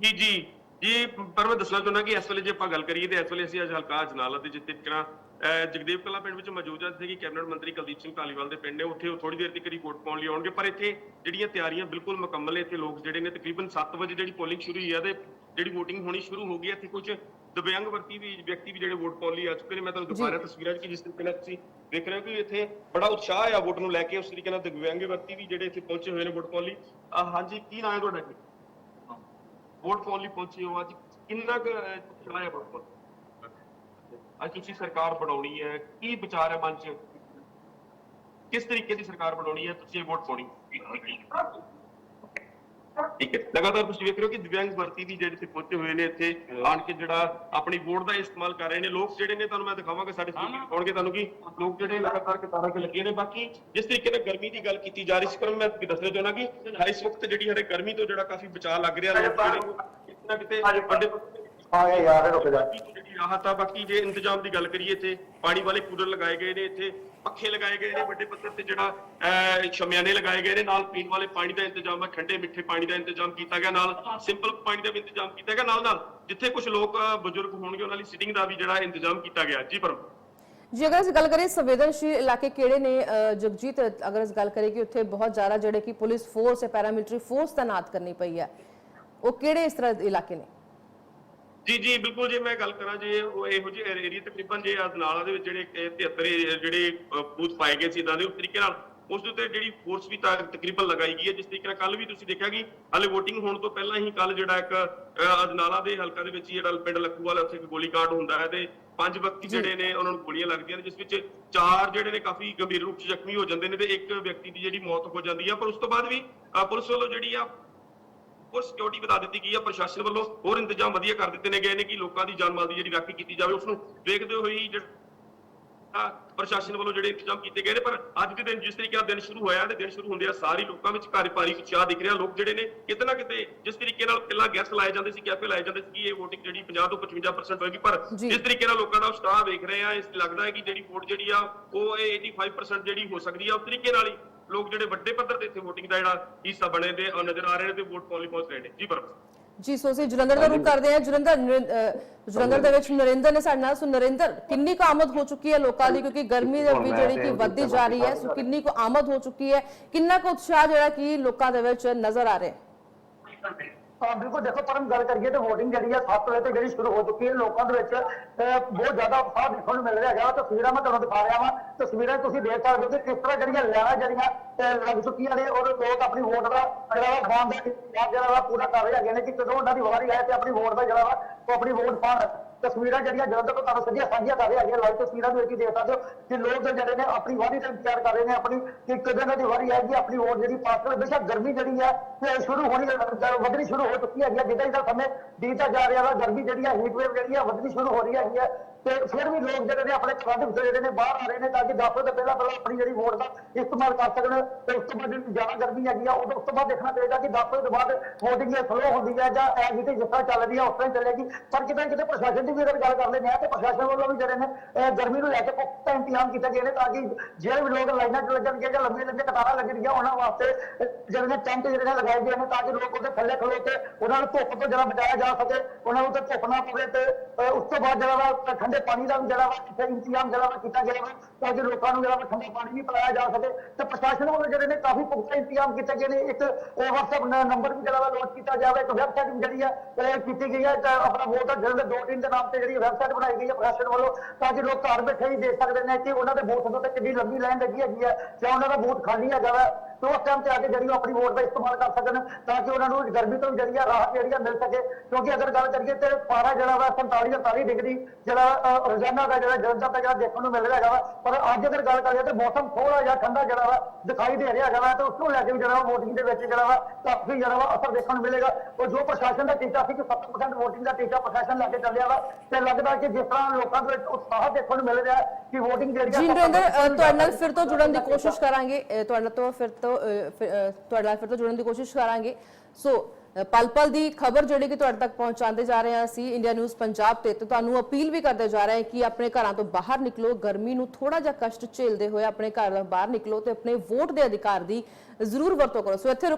ਜੀ ਜੀ। ਜੀ, ਪਰ ਮੈਂ ਦੱਸਣਾ ਚਾਹੁੰਦਾ ਕਿ ਇਸ ਵੇਲੇ ਜੇ ਆਪਾਂ ਗੱਲ ਕਰੀਏ ਤੇ ਇਸ ਵੇਲੇ ਅਸੀਂ ਅੱਜ ਹਲਕਾ ਜਨਾਲਾ ਦੇ ਜਿੱਥੇ ਟਿਕਣਾ ਜਗਦੇਵ ਕਲਾ ਪਿੰਡ ਵਿੱਚ ਮੌਜੂਦ ਹਾਂ ਜਿੱਥੇ ਕਿ ਕੈਬਨਿਟ ਮੰਤਰੀ ਕੁਲਦੀਪ ਸਿੰਘ ਧਾਲੀਵਾਲ ਦੇ ਪਿੰਡ ਨੇ ਉੱਥੇ ਉਹ ਥੋੜੀ ਦੇਰ ਤੱਕ ਰਿਪੋਰਟ ਪਾਉਣ ਲਈ ਆਉਣਗੇ ਪਰ ਇੱਥੇ ਜਿਹੜੀਆਂ ਤਿਆਰੀਆਂ ਬਿਲਕੁਲ ਮੁਕੰਮਲ ਨੇ ਇੱਥੇ ਲੋਕ ਜਿਹੜੇ ਨੇ ਤਕਰੀਬਨ 7 ਵਜੇ ਜਿਹੜੀ ਪੋਲਿੰਗ ਸ਼ੁਰੂ ਹੋਈ ਹੈ ਤੇ ਜਿਹੜੀ VOTING ਹੋਣੀ ਸ਼ੁਰੂ ਹੋ ਗਈ ਹੈ ਇੱਥੇ ਕੁਝ ਦਿਵਿਆਂਗ ਵਰਤੀ ਵੀ ਵਿਅਕਤੀ ਵੀ ਜਿਹੜੇ ਵੋਟ ਪਾਉਣ ਲਈ ਆ ਚੁੱਕੇ ਨੇ। ਮੈਂ ਤੁਹਾਨੂੰ ਦਿਖਾ ਰਿਹਾ ਤਸਵੀਰਾਂ 'ਚ ਕਿ ਜਿਸ ਤਰੀਕੇ ਨਾਲ ਤੁਸੀਂ ਦੇਖ ਰਹੇ ਹੋ ਕਿ ਇੱਥੇ ਬੜਾ ਉਤਸ਼ਾਹ ਆ ਵੋਟ ਨੂੰ ਲੈ ਕੇ ਉਸ ਤਰੀਕੇ ਨਾਲ ਦਿਵਿਆਂਗ ਵਰਤੀ ਵੀ ਜਿਹੜੇ ਇੱਥੇ ਪਹੁੰਚੇ ਹੋਏ ਨੇ ਵੋਟ ਪਾਉਣ ਲਈ। ਅਹ ਹਾਂਜੀ ਕੀ ਨਾਮ ਹੈ ਤੁਹਾਡਾ ਜੀ ਵੋਟ ਪਾਉਣ ਲਈ ਪਹੁੰਚੇ ਹੋ ਅੱਜ। ਕਿੰਨਾ ਕੁ ਅਹ, ਉਤਸ਼ਾਹ ਹੈ ਵੋਟ ਪਾਉਣ? ਦਾ? ਅੱਜ ਤੁਸੀਂ ਸਰਕਾਰ ਬਣਾਉਣੀ ਹੈ, ਕੀ ਵਿਚਾਰ ਹੈ ਮਨ 'ਚ? ਕਿਸ ਤਰੀਕੇ ਦੀ ਸਰਕਾਰ ਬਣਾਉਣੀ ਹੈ, ਤੁਸੀਂ ਇਹ ਵੋਟ ਪਾਉਣੀ? ਠੀਕ ਹੈ, ਲਗਾਤਾਰ ਤੁਸੀਂ ਵੇਖ ਰਹੇ ਹੋ ਕਿ ਦਿਵਿਆਂਗ ਵਰਤੀ ਵੀ ਜਿਹੜੇ ਇੱਥੇ ਪਹੁੰਚੇ ਹੋਏ ਨੇ, ਇੱਥੇ ਆਣ ਕੇ ਜਿਹੜਾ ਆਪਣੀ ਵੋਟ ਦਾ ਇਸਤੇਮਾਲ ਕਰ ਰਹੇ ਨੇ, ਲੋਕ ਜਿਹੜੇ ਨੇ ਤੁਹਾਨੂੰ ਮੈਂ ਦਿਖਾਵਾਂਗਾ ਸਾਡੇ ਸਟੂਡੀਓ ਆਉਣਗੇ ਤੁਹਾਨੂੰ ਕਿ? ਲੋਕ ਜਿਹੜੇ ਲਗਾਤਾਰ ਕਤਾਰਾਂ 'ਚ ਲੱਗੇ ਨੇ, ਬਾਕੀ ਜਿਸ ਤਰੀਕੇ ਨਾਲ ਗਰਮੀ ਦੀ ਗੱਲ ਕੀਤੀ ਜਾ ਰਹੀ ਸੀ, ਪਰ ਮੈਂ ਦੱਸਣਾ ਚਾਹੁੰਦਾ ਕਿ ਇਸ ਵਕਤ ਜਿਹੜੀ ਹਰੇ ਗਰਮੀ ਤੋਂ ਜਿਹੜਾ ਕਾਫੀ ਬਚਾਅ ਲੱਗ ਰਿਹਾ, ਲੋਕ ਜਿਹੜੇ ਕਿਤੇ ਨਾ ਕਿਤੇ ਵੱਡੇ ਆ ਯਾਰ ਰੁਕ ਜਾ। ਬਾਕੀ ਜਿਹੜੀ ਰਾਹਤ ਆ ਬਾਕੀ ਜੇ ਇੰਤਜ਼ਾਮ ਦੀ ਗੱਲ ਕਰੀਏ ਇੱਥੇ ਪਾਣੀ ਵਾਲੇ ਕੂਲਰ ਲਗਾਏ ਗਏ ਨੇ ਇੱਥੇ ਪੱਖੇ ਲਗਾਏ ਗਏ ਨੇ ਵੱਡੇ ਪੱਧਰ ਤੇ ਜਿਹੜਾ ਅਹ, ਸ਼ਮਿਆਨੇ ਲਗਾਏ ਗਏ ਨੇ ਨਾਲ ਪੀਣ ਵਾਲੇ ਪਾਣੀ ਦਾ ਇੰਤਜ਼ਾਮ ਹੈ ਠੰਡੇ ਮਿੱਠੇ ਪਾਣੀ ਦਾ ਇੰਤਜ਼ਾਮ ਕੀਤਾ ਗਿਆ ਨਾਲ ਸਿੰਪਲ ਪਾਣੀ ਦਾ ਵੀ ਇੰਤਜ਼ਾਮ ਕੀਤਾ ਗਿਆ ਨਾਲ ਨਾਲ ਜਿੱਥੇ ਕੁਝ ਲੋਕ ਅਹ, ਬਜ਼ੁਰਗ ਹੋਣਗੇ ਉਹਨਾਂ ਲਈ ਸਿਟਿੰਗ ਦਾ ਵੀ ਜਿਹੜਾ ਇੰਤਜ਼ਾਮ ਕੀਤਾ ਗਿਆ ਜੀ ਪਰਮ। ਜੀ ਅਗਰ ਅਸੀਂ ਗੱਲ ਕਰੀਏ ਸੰਵੇਦਨਸ਼ੀਲ ਇਲਾਕੇ ਕਿਹੜੇ ਨੇ ਜਗਜੀਤ ਅਗਰ ਅਸੀਂ ਗੱਲ ਕਰੀਏ ਕਿ ਉੱਥੇ ਬਹੁਤ ਜ਼ਿਆਦਾ ਜਿਹੜੇ ਕਿ ਪੁਲਿਸ ਫੋਰਸ ਹੈ ਪੈਰਾਮਿਲਟਰੀ ਫੋਰਸ ਤਾਇਨਾਤ ਕਰਨੀ ਪਈ ਹੈ ਉਹ ਕਿਹੜੇ ਇਸ ਤਰ੍ਹਾਂ ਦੇ ਇਲਾਕੇ ਨੇ? ਜੀ ਜੀ ਬਿਲਕੁਲ ਜੇ ਮੈਂ ਗੱਲ ਕਰਾਂ ਜੇ ਉਹ ਇਹੋ ਜਿਹੇ ਏਰੀਆ ਤਕਰੀਬਨ ਜੇ ਅਜਨਾਲਾ ਦੇ ਵਿੱਚ ਜਿਹੜੇ ਇਹ 73 ਏਰੀਆ ਜਿਹੜੇ ਬੂਥ ਪਾਏ ਗਏ ਸੀ ਇਦਾਂ ਦੇ ਉਸ ਤਰੀਕੇ ਨਾਲ ਉਸ ਦੇ ਉੱਤੇ ਜਿਹੜੀ ਫੋਰਸ ਵੀ ਤਕਰੀਬਨ ਲਗਾਈ ਗਈ ਹੈ ਜਿਸ ਤਰੀਕੇ ਨਾਲ ਕੱਲ ਵੀ ਤੁਸੀਂ ਦੇਖਿਆ ਕਿ ਹਾਲੇ VOTING ਹੋਣ ਤੋਂ ਪਹਿਲਾਂ ਹੀ ਕੱਲ ਜਿਹੜਾ ਇੱਕ ਅਜਨਾਲਾ ਦੇ ਹਲਕਾ ਦੇ ਵਿੱਚ ਜਿਹੜਾ ਪਿੰਡ ਲੱਖੂਵਾਲ ਉੱਥੇ ਇੱਕ ਗੋਲੀकांड ਹੁੰਦਾ ਹੈ ਤੇ ਪੰਜ ਵਿਅਕਤੀ ਜਿਹੜੇ ਨੇ ਉਹਨਾਂ ਨੂੰ ਗੋਲੀਆਂ ਲੱਗਦੀਆਂ ਨੇ ਜਿਸ ਵਿੱਚ ਚਾਰ ਜਿਹੜੇ ਨੇ ਕਾਫੀ ਗੰਭੀਰ ਰੂਪ 'ਚ ਜ਼ਖਮੀ ਹੋ ਜਾਂਦੇ ਨੇ ਤੇ ਇੱਕ ਵਿਅਕਤੀ ਦੀ ਜਿਹੜੀ ਮੌਤ ਹੋ ਜਾਂਦੀ ਹੈ ਪਰ ਉਸ ਤੋਂ ਬਾਅਦ ਵੀ ਪੁਲਿਸ ਵੱਲੋਂ ਜਿਹੜੀ ਆ ਹੋਰ ਸਿਕਿਉਰਿਟੀ ਵਧਾ ਦਿੱਤੀ ਗਈ ਹੈ ਪ੍ਰਸ਼ਾਸਨ ਵੱਲੋਂ ਹੋਰ ਇੰਤਜ਼ਾਮ ਵਧੀਆ ਕਰ ਦਿੱਤੇ ਨੇ ਗਏ ਨੇ ਕਿ ਲੋਕਾਂ ਦੀ ਜਾਨ ਮਾਲ ਦੀ ਜਿਹੜੀ ਰਾਖੀ ਕੀਤੀ ਜਾਵੇ ਉਸ ਨੂੰ ਵੇਖਦੇ ਹੋਏ ਹੀ ਜਿਹੜਾ ਪ੍ਰਸ਼ਾਸਨ ਵੱਲੋਂ ਜਿਹੜੇ ਇੰਤਜ਼ਾਮ ਕੀਤੇ ਗਏ ਨੇ ਪਰ ਅੱਜ ਦੇ ਦਿਨ ਜਿਸ ਤਰੀਕੇ ਨਾਲ ਦਿਨ ਸ਼ੁਰੂ ਹੋਇਆ ਤੇ ਦਿਨ ਸ਼ੁਰੂ ਹੁੰਦੇ ਆ ਸਾਰੇ ਲੋਕਾਂ ਵਿੱਚ ਘਰ ਭਾਰੀ ਉਤਸ਼ਾਹ ਦਿਖ ਰਿਹਾ ਲੋਕ ਜਿਹੜੇ ਨੇ ਕਿਤੇ ਨਾ ਕਿਤੇ ਜਿਸ ਤਰੀਕੇ ਨਾਲ ਪਹਿਲਾਂ ਗੈਸ ਲਾਏ ਜਾਂਦੇ ਸੀ ਕੈਫੇ ਲਾਏ ਜਾਂਦੇ ਸੀ ਕਿ ਇਹ VOTING ਜਿਹੜੀ 50 ਤੋਂ 55% ਹੋਏਗੀ ਪਰ। ਜਿਸ ਤਰੀਕੇ ਨਾਲ ਲੋਕਾਂ ਦਾ ਉਤਸ਼ਾਹ ਵੇਖ ਰਹੇ ਆ ਇਸ ਲੱਗਦਾ ਹੈ ਕਿ ਜਿਹੜੀ ਵੋਟ ਜਿਹੜੀ ਆ ਉਹ ਇਹ 85% ਜਿਹੜੀ ਹੋ ਸਕਦੀ ਆ ਉਸ ਤਰੀਕੇ ਨਾਲ ਹੀ ਲੋਕ ਜਿਹੜੇ ਵੱਡੇ ਪੱਧਰ ਤੇ ਇੱਥੇ VOTING ਦਾ ਜਿਹੜਾ ਹਿੱਸਾ ਬਣੇ ਦੇ ਨਜ਼ਰ ਆ ਰਹੇ ਨੇ ਤੇ ਵੋਟ ਪਾਉਣ ਲਈ ਪਹੁੰਚ ਰਹੇ ਨੇ। ਜੀ ਪਰ ਜੀ ਸੋ ਅਸੀਂ ਜਲੰਧਰ ਦਾ ਰੁਖ ਕਰਦੇ ਹਾਂ। ਜਲੰਧਰ ਜਲੰਧਰ ਦੇ ਵਿੱਚ ਨਰਿੰਦਰ ਨੇ ਸਾਡੇ ਨਾਲ। ਸੋ ਨਰਿੰਦਰ ਕਿੰਨੀ ਕੁ ਆਮਦ ਹੋ ਚੁੱਕੀ ਹੈ ਲੋਕਾਂ ਦੀ? ਕਿਉਂਕਿ ਗਰਮੀ ਦੇ ਵੀ ਜਿਹੜੀ ਕਿ ਵੱਧਦੀ ਜਾ ਰਹੀ ਹੈ ਸੋ ਕਿੰਨੀ ਕੁ ਆਮਦ ਹੋ ਚੁੱਕੀ ਹੈ? ਕਿੰਨਾ ਕੁ ਉਤਸ਼ਾਹ ਜਿਹੜਾ ਕਿ ਲੋਕਾਂ ਦੇ ਵਿੱਚ ਨਜ਼ਰ ਆ ਰਿਹਾ ਹੈ? ਹਾਂ ਬਿਲਕੁਲ ਦੇਖੋ ਪਰਮ ਗੱਲ ਕਰੀਏ ਤੇ VOTING ਜਿਹੜੀ ਆ 7 ਵਜੇ ਤੋਂ ਜਿਹੜੀ ਸ਼ੁਰੂ ਹੋ ਚੁੱਕੀ ਹੈ ਲੋਕਾਂ ਦੇ ਵਿੱਚ ਅਹ, ਬਹੁਤ ਜ਼ਿਆਦਾ ਉਤਸ਼ਾਹ ਦੇਖਣ ਨੂੰ ਮਿਲ ਰਿਹਾ ਹੈਗਾ। ਤਸਵੀਰਾਂ ਮੈਂ ਤੁਹਾਨੂੰ ਦਿਖਾ ਰਿਹਾ ਵਾਂ। ਤਸਵੀਰਾਂ ਤੁਸੀਂ ਦੇਖ ਸਕਦੇ ਹੋ ਕਿ ਕਿਸ ਤਰ੍ਹਾਂ ਜਿਹੜੀਆਂ ਲੈਣਾ ਜਿਹੜੀਆਂ ਲੱਗ ਚੁੱਕੀਆਂ ਨੇ ਔਰ ਲੋਕ ਆਪਣੀ ਵੋਟ ਦਾ ਜਿਹੜਾ ਵਾ ਦਾ ਜਿਹੜਾ ਵਾ ਪੂਰਾ ਕਰ ਰਹੇ ਹੈਗੇ ਨੇ ਕਿ ਕਦੋਂ ਉਹਨਾਂ ਦੀ ਵਾਰੀ ਆਏ ਤੇ ਆਪਣੀ ਵੋਟ ਦਾ ਜਿਹੜਾ ਵਾ ਉਹ ਆਪਣੀ ਵੋਟ ਪਾਣ ਤਸਵੀਰਾਂ ਜਿਹੜੀਆਂ ਜਦੋਂ ਤੱਕ ਤੁਹਾਨੂੰ ਸਿੱਧੀਆਂ ਸਾਂਝੀਆਂ ਕਰ ਰਹੇ ਹੈਗੇ ਲਾਈਵ ਤਸਵੀਰਾਂ ਨੂੰ ਵਿੱਚ ਹੀ ਦੇਖ ਸਕਦੇ ਹੋ, ਕਿ ਲੋਕ ਜਿਹੜੇ ਨੇ ਆਪਣੀ ਵਾਰੀ ਦਾ ਇੰਤਜ਼ਾਰ ਕਰ ਰਹੇ ਨੇ ਆਪਣੀ, ਕਿ ਕਦੋਂ ਇਹਨਾਂ ਦੀ ਵਾਰੀ ਆਏਗੀ, ਆਪਣੀ ਵੋਟ ਜਿਹੜੀ ਪਾਸ ਕਰ ਬੇਸ਼ੱਕ ਗਰਮੀ ਜਿਹੜੀ ਹੈ, ਇਹ ਸ਼ੁਰੂ ਹੋਣੀ, ਅਹ ਵਧਣੀ ਸ਼ੁਰੂ ਹੋ ਚੁੱਕੀ ਹੈਗੀ ਹੈ, ਜਿੱਦਾਂ ਜਿੱਦਾਂ ਸਮੇਂ ਬੀਤਦਾ ਜਾ ਰਿਹਾ ਵਾ, ਗਰਮੀ ਜਿਹੜੀ ਹੈ ਹੀਟ ਵੇਵ ਜਿਹੜੀ ਹੈ, ਵਧਣੀ ਸ਼ੁਰੂ ਹੋ ਰਹੀ ਹੈਗੀ ਹੈ ਤੇ ਫਿਰ ਵੀ ਲੋਕ ਜਿਹੜੇ ਨੇ ਆਪਣੇ ਖੰਡ ਦੇ ਵਿੱਚ ਜਿਹੜੇ ਨੇ ਬਾਹਰ ਆ ਰਹੇ ਨੇ ਤਾਂ ਕਿ 10 ਵਜੇ ਤੋਂ ਪਹਿਲਾਂ ਪਹਿਲਾਂ ਆਪਣੀ ਜਿਹੜੀ ਵੋਟ ਦਾ ਇਸਤੇਮਾਲ ਕਰ ਸਕਣ ਤੇ ਉਸ ਤੋਂ ਬਾਅਦ ਜਿਹੜੀ ਜ਼ਿਆਦਾ ਗਰਮੀ ਹੈਗੀ ਆ ਉਦੋਂ ਉਸ ਤੋਂ ਬਾਅਦ ਦੇਖਣਾ ਪਏਗਾ ਕਿ 10 ਵਜੇ ਤੋਂ ਬਾਅਦ VOTING ਸਲੋ ਹੁੰਦੀ ਹੈ ਜਾਂ ਐ ਜਿੱਤੇ ਜਿਸ ਤਰ੍ਹਾਂ ਚੱਲ ਰਹੀ ਹੈ ਉਸ ਤਰ੍ਹਾਂ ਹੀ ਚੱਲੇਗੀ। ਪਰ ਕਿਤੇ ਨਾ ਕਿਤੇ ਪ੍ਰਸ਼ਾਸਨ ਦੀ ਵੀ ਅਗਰ ਗੱਲ ਕਰ ਲੈਂਦੇ ਆ ਤੇ ਪ੍ਰਸ਼ਾਸਨ ਵੱਲੋਂ ਵੀ ਜਿਹੜੇ ਨੇ ਗਰਮੀ ਨੂੰ ਲੈ ਕੇ ਪੁਖਤਾ ਇੰਤਜ਼ਾਮ ਕੀਤਾ ਗਏ ਨੇ ਤਾਂ ਕਿ ਜਿਹੜੇ ਵੀ ਲੋਕ ਲਾਈਨਾਂ 'ਚ ਲੱਗਣਗੇ ਜਾਂ ਲੰਬੀਆਂ ਲੰਬੀਆਂ ਕਤਾਰਾਂ ਲੱਗਣਗੀਆਂ ਉਹਨਾਂ ਵਾਸਤੇ ਜਿਹੜੇ ਨੇ ਟੈਂਟ ਜਿਹੜੇ ਨੇ ਲਗਾਏ ਗਏ ਨੇ ਤਾਂ ਕਿ ਲੋਕ ਉਹਦੇ ਥੱਲੇ ਖਲੋ ਕੇ ਉਹਨਾਂ ਨੂੰ ਧੁੱਪ ਤੋਂ ਜਿਹੜਾ ਬਚਾਇਆ ਜਾ ਸਕੇ, ਉਹਨਾਂ ਨੂੰ ਤੇ ਧੁੱਪ ਨਾ ਪਵੇ ਤੇ ਉਸ ਤੋਂ ਬਾਅਦ ਜਿਹੜਾ ਵਾ ਠੰਡੇ ਪਾਣੀ ਦਾ ਵੀ ਜਿਹੜਾ ਵਾ ਇੱਥੇ ਇੰਤਜ਼ਾਮ ਜਿਹੜਾ ਵਾ ਕੀਤਾ ਗਿਆ ਵਾ, ਤਾਂ ਕਿ ਲੋਕਾਂ ਨੂੰ ਜਿਹੜਾ ਵਾ ਠੰਡਾ ਪਾਣੀ ਵੀ ਪਿਲਾਇਆ ਜਾ ਸਕੇ, ਤੇ ਪ੍ਰਸ਼ਾਸਨ ਵੱਲੋਂ ਜਿਹੜੇ ਨੇ ਕਾਫੀ ਪੁਖਤਾ ਇੰਤਜ਼ਾਮ ਕੀਤੇ ਗਏ ਨੇ। ਇੱਕ WhatsApp ਨੰਬਰ ਵੀ ਜਿਹੜਾ ਵਾ ਲਾਂਚ ਕੀਤਾ ਜਾਵੇ, ਇੱਕ ਵੈਬਸਾਈਟ ਵੀ ਜਿਹੜੀ ਆ ਕੀਤੀ ਗਈ ਹੈ ਤਾਂ ਆਪਣਾ ਵੋਟਰ ਜਲਦ ਦੋ ਦਿਨ ਦੇ ਨਾਮ ਤੇ ਜਿਹੜੀ ਵੈਬਸਾਈਟ ਬਣਾਈ ਗਈ ਹੈ ਪ੍ਰਸ਼ਾਸਨ ਵੱਲੋਂ, ਤਾਂ ਜੋ ਲੋਕ ਘਰ ਬੈਠੇ ਹੀ ਦੇਖ ਸਕਦੇ ਨੇ ਕਿ ਉਹਨਾਂ ਦੇ ਬੂਥ ਤੋਂ ਤੇ ਕਿੰਨੀ ਲੰਬੀ ਲਾਈਨ ਲੱਗੀ ਹੈਗੀ ਹੈ ਜਾਂ ਉਹਨਾਂ ਦਾ ਬੂਥ ਖਾਲੀ ਹੈਗਾ ਵਾ। ਤੇ ਉਸ ਟਾਈਮ ਤੇ ਆ ਕੇ ਜਿਹੜੀ ਉਹ ਆਪਣੀ ਵੋਟ ਦਾ ਇਸਤੇਮਾਲ ਕਰ ਸਕਣ ਤਾਂ ਕਿ ਉਹਨਾਂ ਨੂੰ ਗਰਮੀ ਤੋਂ ਜਿਹੜੀ ਆ ਰਾਹਤ ਜਿਹੜੀ ਆ ਮਿਲ ਸਕੇ। ਕਿਉਂਕਿ ਅਗਰ ਗੱਲ ਕਰੀਏ ਤੇ ਪਾਰਾ ਜਿਹੜਾ ਵਾ 47 48 ਡਿਗਰੀ ਜਿਹੜਾ ਰੋਜ਼ਾਨਾ ਦਾ ਜਿਹੜਾ ਜਲੰਧਰ ਦਾ ਜਿਹੜਾ ਦੇਖਣ ਨੂੰ ਮਿਲ ਰਿਹਾ ਹੈਗਾ ਪਰ ਅੱਜ ਅਗਰ ਗੱਲ ਕਰੀਏ ਤੇ ਮੌਸਮ ਥੋੜਾ ਜਿਹਾ ਠੰਡਾ ਜਿਹੜਾ ਵਾ ਦਿਖਾਈ ਦੇ ਰਿਹਾ ਹੈਗਾ ਵਾ ਤੇ ਉਸ ਨੂੰ ਲੈ ਕੇ ਵੀ ਜਿਹੜਾ VOTING ਦੇ ਵਿੱਚ ਜਿਹੜਾ ਵਾ ਕਾਫੀ ਜਿਹੜਾ ਵਾ ਅਸਰ ਦੇਖਣ ਨੂੰ ਮਿਲੇਗਾ। ਉਹ ਜੋ ਪ੍ਰਸ਼ਾਸਨ ਦਾ ਟੀਚਾ ਸੀ ਕਿ 70% VOTING ਦਾ ਟੀਚਾ ਪ੍ਰਸ਼ਾਸਨ ਲੈ ਕੇ ਚੱਲਿਆ ਵਾ ਤੇ ਲੱਗਦਾ ਕਿ ਜਿਸ ਤਰ੍ਹਾਂ ਲੋਕਾਂ ਦੇ ਵਿੱਚ ਉਤਸ਼ਾਹ ਦੇਖਣ ਨੂੰ ਮਿਲ ਰਿਹਾ ਕਿ VOTING ਜਿਹੜੀ ਆ ਜੀ ਸੱਤਰ ਨਰਿੰਦਰ ਅ, percent ਤੁਹਾਡੇ ਨਾਲ ਫਿਰ ਤੋਂ ਜੁੜਨ ਦੀ ਕੋਸ਼ਿਸ਼ ਕਰਾਂਗੇ। ਤੁਹਾਡੇ ਤੋਂ ਫਿਰ ਤੋਂ ਤੁਹਾਡੇ ਨਾਲ ਫਿਰ ਤੋਂ ਜੁੜਨ ਦੀ ਕੋਸ਼ਿਸ਼ ਕਰਾਂਗੇ। ਸੋ ਪਲ ਪਲ ਦੀ ਖਬਰ ਜਿਹੜੀ ਕਿ ਤੁਹਾਡੇ ਤੱਕ ਪਹੁੰਚਾਉਂਦੇ ਜਾ ਰਹੇ ਹਾਂ ਅਸੀਂ ਇੰਡੀਆ ਨਿਊਜ਼ ਪੰਜਾਬ ਤੇ ਤੇ ਤੁਹਾਨੂੰ ਅਪੀਲ ਵੀ ਕਰਦੇ ਜਾ ਰਹੇ ਹਾਂ ਕਿ ਆਪਣੇ ਘਰਾਂ ਤੋਂ ਬਾਹਰ ਨਿਕਲੋ, ਗਰਮੀ ਨੂੰ ਥੋੜਾ ਜਿਹਾ ਕਸ਼ਟ ਝੇਲਦੇ ਹੋਏ ਆਪਣੇ ਘਰ ਤੋਂ ਬਾਹਰ ਨਿਕਲੋ ਤੇ ਆਪਣੇ ਵੋਟ ਦੇ ਅਧਿਕਾਰ ਦੀ ਜ਼ਰੂਰ ਵਰਤੋਂ ਕਰੋ। ਸੋ ਇੱਥੇ